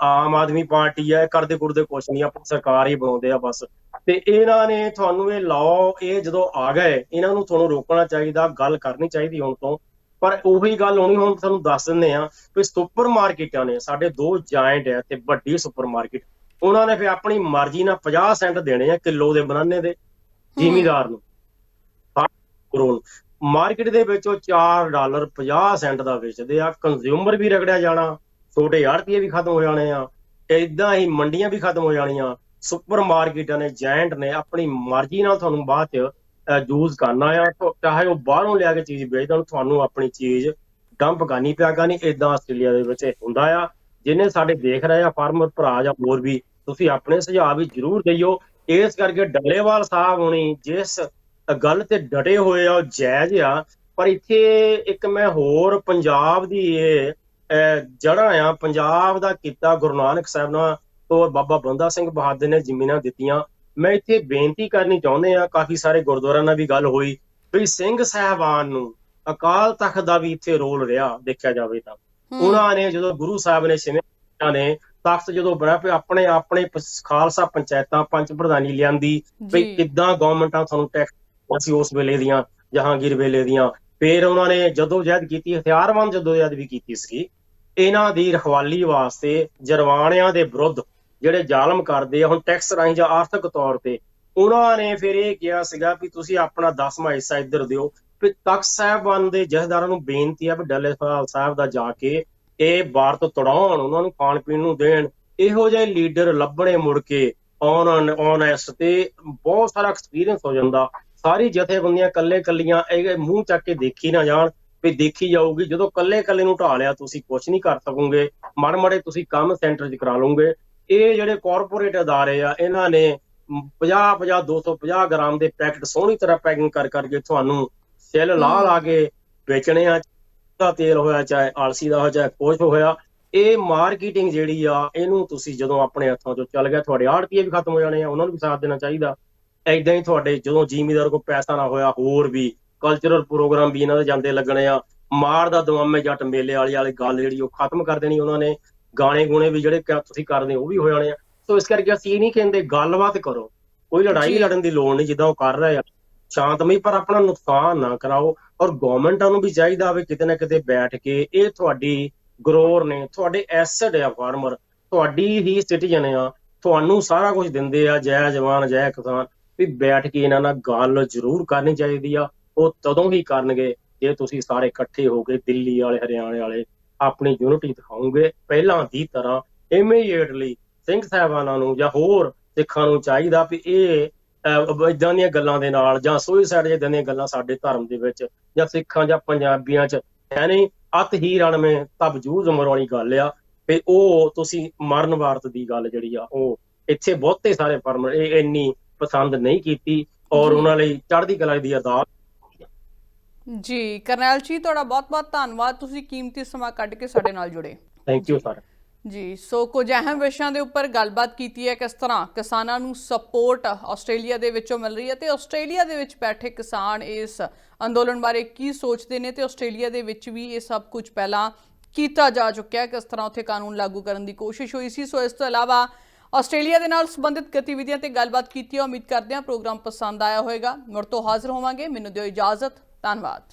ਆਮ ਆਦਮੀ ਪਾਰਟੀ ਆ ਕਰਦੇ ਕੁਰਦੇ ਕੁਛ ਨਹੀਂ, ਆਪਣੀ ਸਰਕਾਰ ਹੀ ਬਣਾਉਂਦੇ ਆ ਬਸ। ਤੇ ਇਹਨਾਂ ਨੇ ਤੁਹਾਨੂੰ ਇਹ ਲਾਅ ਇਹ ਜਦੋਂ ਆ ਗਏ, ਇਹਨਾਂ ਨੂੰ ਤੁਹਾਨੂੰ ਰੋਕਣਾ ਚਾਹੀਦਾ, ਗੱਲ ਕਰਨੀ ਚਾਹੀਦੀ ਹੁਣ ਤੋਂ। ਪਰ ਉਹੀ ਗੱਲ ਹੋਣੀ ਹੁਣ ਤੁਹਾਨੂੰ ਦੱਸ ਦਿੰਦੇ ਆ ਵੀ ਸੁਪਰ ਮਾਰਕੀਟਾਂ ਨੇ, ਸਾਡੇ ਦੋ ਜਾਇੰਟ ਆ, ਤੇ ਵੱਡੀ ਸੁਪਰ ਮਾਰਕੀਟ। ਉਹਨਾਂ ਨੇ ਫਿਰ ਆਪਣੀ ਮਰਜ਼ੀ ਨਾਲ 50 ਸੈਂਟ ਦੇਣੇ ਆ ਕਿਲੋ ਦੇ ਬਨਾਨੇ ਦੇ ਜ਼ਿਮੀਦਾਰ ਨੂੰ। ਕਰੋਨ ਮਾਰਕੀਟ ਦੇ ਵਿੱਚ ਉਹ 4 ਡਾਲਰ 50 ਸੈਂਟ ਦਾ ਵੇਚਦੇ ਆ ਕੰਜ਼ਿਊਮਰ ਵੀ ਰਗੜਿਆ ਜਾਣਾ ਛੋਟੇ ਆੜਤੀਏ ਵੀ ਖਤਮ ਹੋ ਜਾਣੇ ਆ ਇਦਾਂ ਹੀ ਮੰਡੀਆਂ ਵੀ ਖਤਮ ਹੋ ਜਾਣੀਆਂ। ਸੁਪਰ ਮਾਰਕੀਟਾਂ ਨੇ ਜਾਇੰਟ ਨੇ ਆਪਣੀ ਮਰਜ਼ੀ ਨਾਲ ਤੁਹਾਨੂੰ ਬਾਅਦ ਚ ਯੂਜ਼ ਕਰਨਾ ਆ ਚਾਹੇ ਉਹ ਬਾਹਰੋਂ ਲਿਆ ਕੇ ਚੀਜ਼ ਵੇਚ ਦੇਣ ਤੁਹਾਨੂੰ ਆਪਣੀ ਚੀਜ਼ ਡੰਪ ਕਰਨੀ ਪਿਆ ਕਰਨੀ ਇਦਾਂ ਆਸਟ੍ਰੇਲੀਆ ਦੇ ਵਿੱਚ ਹੁੰਦਾ ਆ। ਜਿਹਨੇ ਸਾਡੇ ਦੇਖ ਰਹੇ ਆ ਫਾਰਮਰ ਭਰਾ ਜਾਂ ਹੋਰ ਵੀ, ਤੁਸੀਂ ਆਪਣੇ ਸੁਝਾਅ ਵੀ ਜ਼ਰੂਰ ਦਿਓ ਇਸ ਕਰਕੇ ਡੱਲੇਵਾਲ ਸਾਹਿਬ ਹੋਣੀ ਜਿਸ ਗੱਲ ਤੇ ਡਟੇ ਹੋਏ ਆ, ਉਹ ਜਾਇਜ਼ ਆ। ਪਰ ਇੱਥੇ ਇੱਕ ਮੈਂ ਹੋਰ ਪੰਜਾਬ ਦੀ ਇਹ ਜੜਾ ਆ। ਪੰਜਾਬ ਦਾ ਕੀਤਾ ਗੁਰੂ ਨਾਨਕ ਸਾਹਿਬ ਨਾਲ ਤੋਂ ਬਾਬਾ ਬੰਦਾ ਸਿੰਘ ਬਹਾਦਰ ਨੇ ਜ਼ਮੀਨਾਂ ਦਿੱਤੀਆਂ। ਮੈਂ ਇੱਥੇ ਬੇਨਤੀ ਕਰਨੀ ਚਾਹੁੰਦੇ ਆ, ਕਾਫੀ ਸਾਰੇ ਗੁਰਦੁਆਰਿਆਂ ਨਾਲ ਵੀ ਗੱਲ ਹੋਈ, ਵੀ ਸਿੰਘ ਸਾਹਿਬਾਨ ਨੂੰ ਅਕਾਲ ਤਖਤ ਦਾ ਵੀ ਇੱਥੇ ਰੋਲ ਰਿਹਾ, ਦੇਖਿਆ ਜਾਵੇ ਤਾਂ। ਉਹਨਾਂ ਨੇ ਜਦੋਂ ਗੁਰੂ ਸਾਹਿਬ ਨੇ ਛੇਵੇਂ ਨੇ ਤਖਤ ਜਦੋਂ ਬਣਾਇਆ ਵੀ ਆਪਣੇ ਆਪਣੇ ਖਾਲਸਾ ਪੰਚਾਇਤਾਂ ਪੰਚ ਪ੍ਰਧਾਨੀ ਲਿਆਂਦੀ ਵੀ ਕਿੱਦਾਂ ਗਵਰਨਮੈਂਟਾਂ ਤੁਹਾਨੂੰ ਟੈਕਸ ਅਸੀਂ ਉਸ ਵੇਲੇ ਦੀਆਂ ਜਹਾਂਗੀਰ ਵੇਲੇ ਦੀਆਂ। ਫਿਰ ਉਹਨਾਂ ਨੇ ਜਦੋਂ ਜਹਿਦ ਕੀਤੀ ਹਥਿਆਰਬੰਦ ਜਦੋਂ ਜਹਿਦ ਵੀ ਕੀਤੀ ਸੀ ਇਹਨਾਂ ਦੀ ਰਖਵਾਲੀ ਵਾਸਤੇ ਜਰਵਾਣਿਆਂ ਦੇ ਵਿਰੁੱਧ ਜਿਹੜੇ ਜ਼ਾਲਮ ਕਰਦੇ ਆ ਹੁਣ ਟੈਕਸ ਰਾਹੀਂ ਜਾਂ ਆਰਥਿਕ ਤੌਰ ਤੇ ਉਹਨਾਂ ਨੇ ਫਿਰ ਇਹ ਕਿਹਾ ਸੀਗਾ ਵੀ ਤੁਸੀਂ ਆਪਣਾ 10ਵਾਂ ਹਿੱਸਾ ਇੱਧਰ ਦਿਓ। ਤਖਤ ਸਾਹਿਬਾਨ ਦੇ ਜਹਦਾਰਾਂ ਨੂੰ ਬੇਨਤੀ ਆ ਵੀ ਡੱਲੇ ਸਾਹਿਬ ਦਾ ਜਾ ਕੇ ਇਹ ਭਾਰਤ ਤੜਾਉਣ, ਉਹਨਾਂ ਨੂੰ ਖਾਣ ਪੀਣ ਨੂੰ ਦੇਣ, ਇਹੋ ਜਿਹੇ ਲੀਡਰ ਲੱਭਣੇ ਮੁੜ ਕੇ ਔਨ ਔਨੈਸਟ ਤੇ ਬਹੁਤ ਸਾਰਾ ਐਕਸਪੀਰੀਅੰਸ ਹੋ ਜਾਂਦਾ। ਸਾਰੀ ਜਥੇਬੰਦੀਆਂ ਕੱਲੇ ਕੱਲੀਆਂ ਇਹ ਮੂੰਹ ਚੱਕ ਕੇ ਦੇਖੀ ਨਾ ਜਾਣ ਵੀ ਦੇਖੀ ਜਾਊਗੀ। ਜਦੋਂ ਕੱਲੇ ਕੱਲੇ ਨੂੰ ਢਾ ਲਿਆ, ਤੁਸੀਂ ਕੁਝ ਨਹੀਂ ਕਰ ਸਕੋਗੇ। ਮਾੜੇ ਮਾੜੇ ਤੁਸੀਂ ਕੰਮ ਸੈਂਟਰ 'ਚ ਕਰਾ ਲਓਗੇ। ਇਹ ਜਿਹੜੇ ਕਾਰਪੋਰੇਟ ਅਦਾਰੇ ਆ, ਇਹਨਾਂ ਨੇ 50 50 250 ਗ੍ਰਾਮ ਦੇ ਪੈਕਟ ਸੋਹਣੀ ਤਰ੍ਹਾਂ ਪੈਕਿੰਗ ਕਰ ਕਰਕੇ ਤੁਹਾਨੂੰ ਸੈੱਲ ਲਾ ਲਾ ਕੇ ਵੇਚਣੇ ਆ ਦਾ ਤੇਲ ਹੋਇਆ ਚਾਹੇ ਆਲਸੀ ਦਾ ਹੋਇਆ ਚਾਹੇ ਕੁਛ ਹੋਇਆ ਇਹ ਮਾਰਕੀਟਿੰਗ ਜਿਹੜੀ ਆ ਇਹਨੂੰ ਤੁਸੀਂ ਜਦੋਂ ਆਪਣੇ ਹੱਥਾਂ ਚੋਂ ਚੱਲ ਗਿਆ ਤੁਹਾਡੇ ਆੜਤੀਏ ਵੀ ਖਤਮ ਹੋ ਜਾਣੇ ਆ ਉਹਨਾਂ ਨੂੰ ਵੀ ਸਾਥ ਦੇਣਾ ਚਾਹੀਦਾ। ਐਦਾਂ ਹੀ ਤੁਹਾਡੇ ਜਦੋਂ ਜ਼ਿਮੀਦਾਰ ਕੋਲ ਪੈਸਾ ਨਾ ਹੋਇਆ ਹੋਰ ਵੀ ਕਲਚਰਲ ਪ੍ਰੋਗਰਾਮ ਵੀ ਇਹਨਾਂ ਦੇ ਜਾਂਦੇ ਲੱਗਣੇ ਆ ਮਾਰ ਦਾ ਦਵਾਮੇ ਜੱਟ ਮੇਲੇ ਵਾਲੀ ਵਾਲੀ ਗੱਲ ਜਿਹੜੀ ਉਹ ਖਤਮ ਕਰ ਦੇਣੀ ਉਹਨਾਂ ਨੇ ਗਾਣੇ ਗੁਣੇ ਵੀ ਜਿਹੜੇ ਕ- ਤੁਸੀਂ ਕਰਦੇ ਉਹ ਵੀ ਹੋ ਜਾਣੇ ਆ। ਸੋ ਇਸ ਕਰਕੇ ਅਸੀਂ ਇਹ ਨਹੀਂ ਕਹਿੰਦੇ ਗੱਲਬਾਤ ਕਰੋ। ਕੋਈ ਲੜਾਈ। ਲੜਨ ਦੀ ਲੋੜ ਨਹੀਂ ਜਿੱਦਾਂ ਉਹ ਕਰ ਰਹੇ ਆ। ਸ਼ਾਂਤਮਈ ਪਰ ਆਪਣਾ ਨੁਕਸਾਨ ਨਾ ਕਰਾਓ। ਔਰ ਗਵਰਨਮੈਂਟਾਂ ਨੂੰ ਵੀ ਚਾਹੀਦਾ ਵੀ ਕਿਤੇ ਨਾ ਕਿਤੇ ਬੈਠ ਕੇ ਇਹ ਤੁਹਾਡੀ ਗਰੋਰ ਨੇ, ਤੁਹਾਡੇ ਐਸੈਟ ਆ ਫਾਰਮਰ ਤੁਹਾਡੀ ਹੀ ਸਿਟੀਜ਼ਨ ਆ, ਤੁਹਾਨੂੰ ਸਾਰਾ ਕੁਝ ਦਿੰਦੇ ਆ, ਜੈ ਜਵਾਨ, ਜੈ ਕਿਸਾਨ। ਵੀ ਬੈਠ ਕੇ ਇਹਨਾਂ ਨਾਲ ਗੱਲ ਜ਼ਰੂਰ ਕਰਨੀ ਚਾਹੀਦੀ ਆ, ਉਹ ਤਦੋਂ ਹੀ ਕਰਨਗੇ ਜੇ ਤੁਸੀਂ ਸਾਰੇ ਇਕੱਠੇ ਹੋ ਕੇ ਦਿੱਲੀ ਵਾਲੇ, ਹਰਿਆਣੇ ਵਾਲੇ ਆਪਣੀ ਯੂਨਿਟੀ ਦਿਖਾਓਗੇ ਪਹਿਲਾਂ ਦੀ ਤਰ੍ਹਾਂ। ਇਮੀਡੀਏਟਲੀ ਸਿੰਘ ਸਾਹਿਬਾਨਾਂ ਨੂੰ ਜਾਂ ਹੋਰ ਸਿੱਖਾਂ ਨੂੰ ਚਾਹੀਦਾ ਵੀ ਇਹ ਇਦਾਂ ਦੀਆਂ ਗੱਲਾਂ ਦੇ ਨਾਲ ਜਾਂ ਸੁਇਸਾਈਡ ਜਿੱਦਾਂ ਦੀਆਂ ਗੱਲਾਂ ਸਾਡੇ ਧਰਮ ਦੇ ਵਿੱਚ ਜਾਂ ਸਿੱਖਾਂ ਜਾਂ ਪੰਜਾਬੀਆਂ 'ਚ ਹੈ ਨਹੀਂ ਅਤ ਹੀ ਰਣਵੇਂ ਤਬ ਜੂਝ ਉਮਰ ਵਾਲੀ ਗੱਲ ਆ। ਤੇ ਉਹ ਤੁਸੀਂ ਮਰਨ ਵਾਰਤ ਦੀ ਗੱਲ ਜਿਹੜੀ ਆ ਉਹ ਇੱਥੇ ਬਹੁਤੇ ਸਾਰੇ ਫਰਮ ਇਹ ਇੰਨੀ ਪਸੰਦ ਨਹੀਂ ਕੀਤੀ ਔਰ। ਉਹਨਾਂ ਲਈ ਚੜ੍ਹਦੀ ਕਲਾ ਦੀ ਅਦਾਲਤ ਜੀ ਕਰਨੈਲ ਜੀ ਤੁਹਾਡਾ ਬਹੁਤ-ਬਹੁਤ ਧੰਨਵਾਦ। ਤੁਸੀਂ ਕੀਮਤੀ ਸਮਾਂ ਕੱਢ ਕੇ ਸਾਡੇ ਨਾਲ ਜੁੜੇ। ਥੈਂਕ ਯੂ ਸਰ ਜੀ, ਸੋ ਕੁਝ ਅਹਿਮ ਵਿਸ਼ਿਆਂ ਦੇ ਉੱਪਰ ਗੱਲਬਾਤ ਕੀਤੀ ਹੈ ਕਿਸ ਤਰ੍ਹਾਂ ਕਿਸਾਨਾਂ ਨੂੰ ਸਪੋਰਟ ਆਸਟ੍ਰੇਲੀਆ ਦੇ ਵਿੱਚੋਂ ਮਿਲ ਰਹੀ ਹੈ ਤੇ ਆਸਟ੍ਰੇਲੀਆ ਦੇ ਵਿੱਚ ਬੈਠੇ ਕਿਸਾਨ ਇਸ ਅੰਦੋਲਨ ਬਾਰੇ ਕੀ ਸੋਚਦੇ ਨੇ ਤੇ ਆਸਟ੍ਰੇਲੀਆ ਦੇ ਵਿੱਚ ਵੀ ਇਹ ਸਭ ਕੁਝ ਪਹਿਲਾਂ ਕੀਤਾ ਜਾ ਚੁੱਕਿਆ ਹੈ, ਕਿਸ ਤਰ੍ਹਾਂ ਉੱਥੇ ਕਾਨੂੰਨ ਲਾਗੂ ਕਰਨ ਦੀ ਕੋਸ਼ਿਸ਼ ਹੋਈ ਸੀ। ਸੋ ਇਸ ਤੋਂ ਇਲਾਵਾ ਆਸਟ੍ਰੇਲੀਆ ਦੇ ਨਾਲ ਸੰਬੰਧਿਤ ਗਤੀਵਿਧੀਆਂ ਤੇ ਗੱਲਬਾਤ ਕੀਤੀ ਹੈ। ਉਮੀਦ ਕਰਦੇ ਹਾਂ ਪ੍ਰੋਗਰਾਮ ਪਸੰਦ ਆਇਆ ਹੋਵੇਗਾ। ਮੁੜ ਤੋਂ ਹਾਜ਼ਰ ਹੋਵਾਂਗੇ। ਮੈਨੂੰ ਦਿਓ ਇਜਾਜ਼ਤ। ਧੰਨਵਾਦ।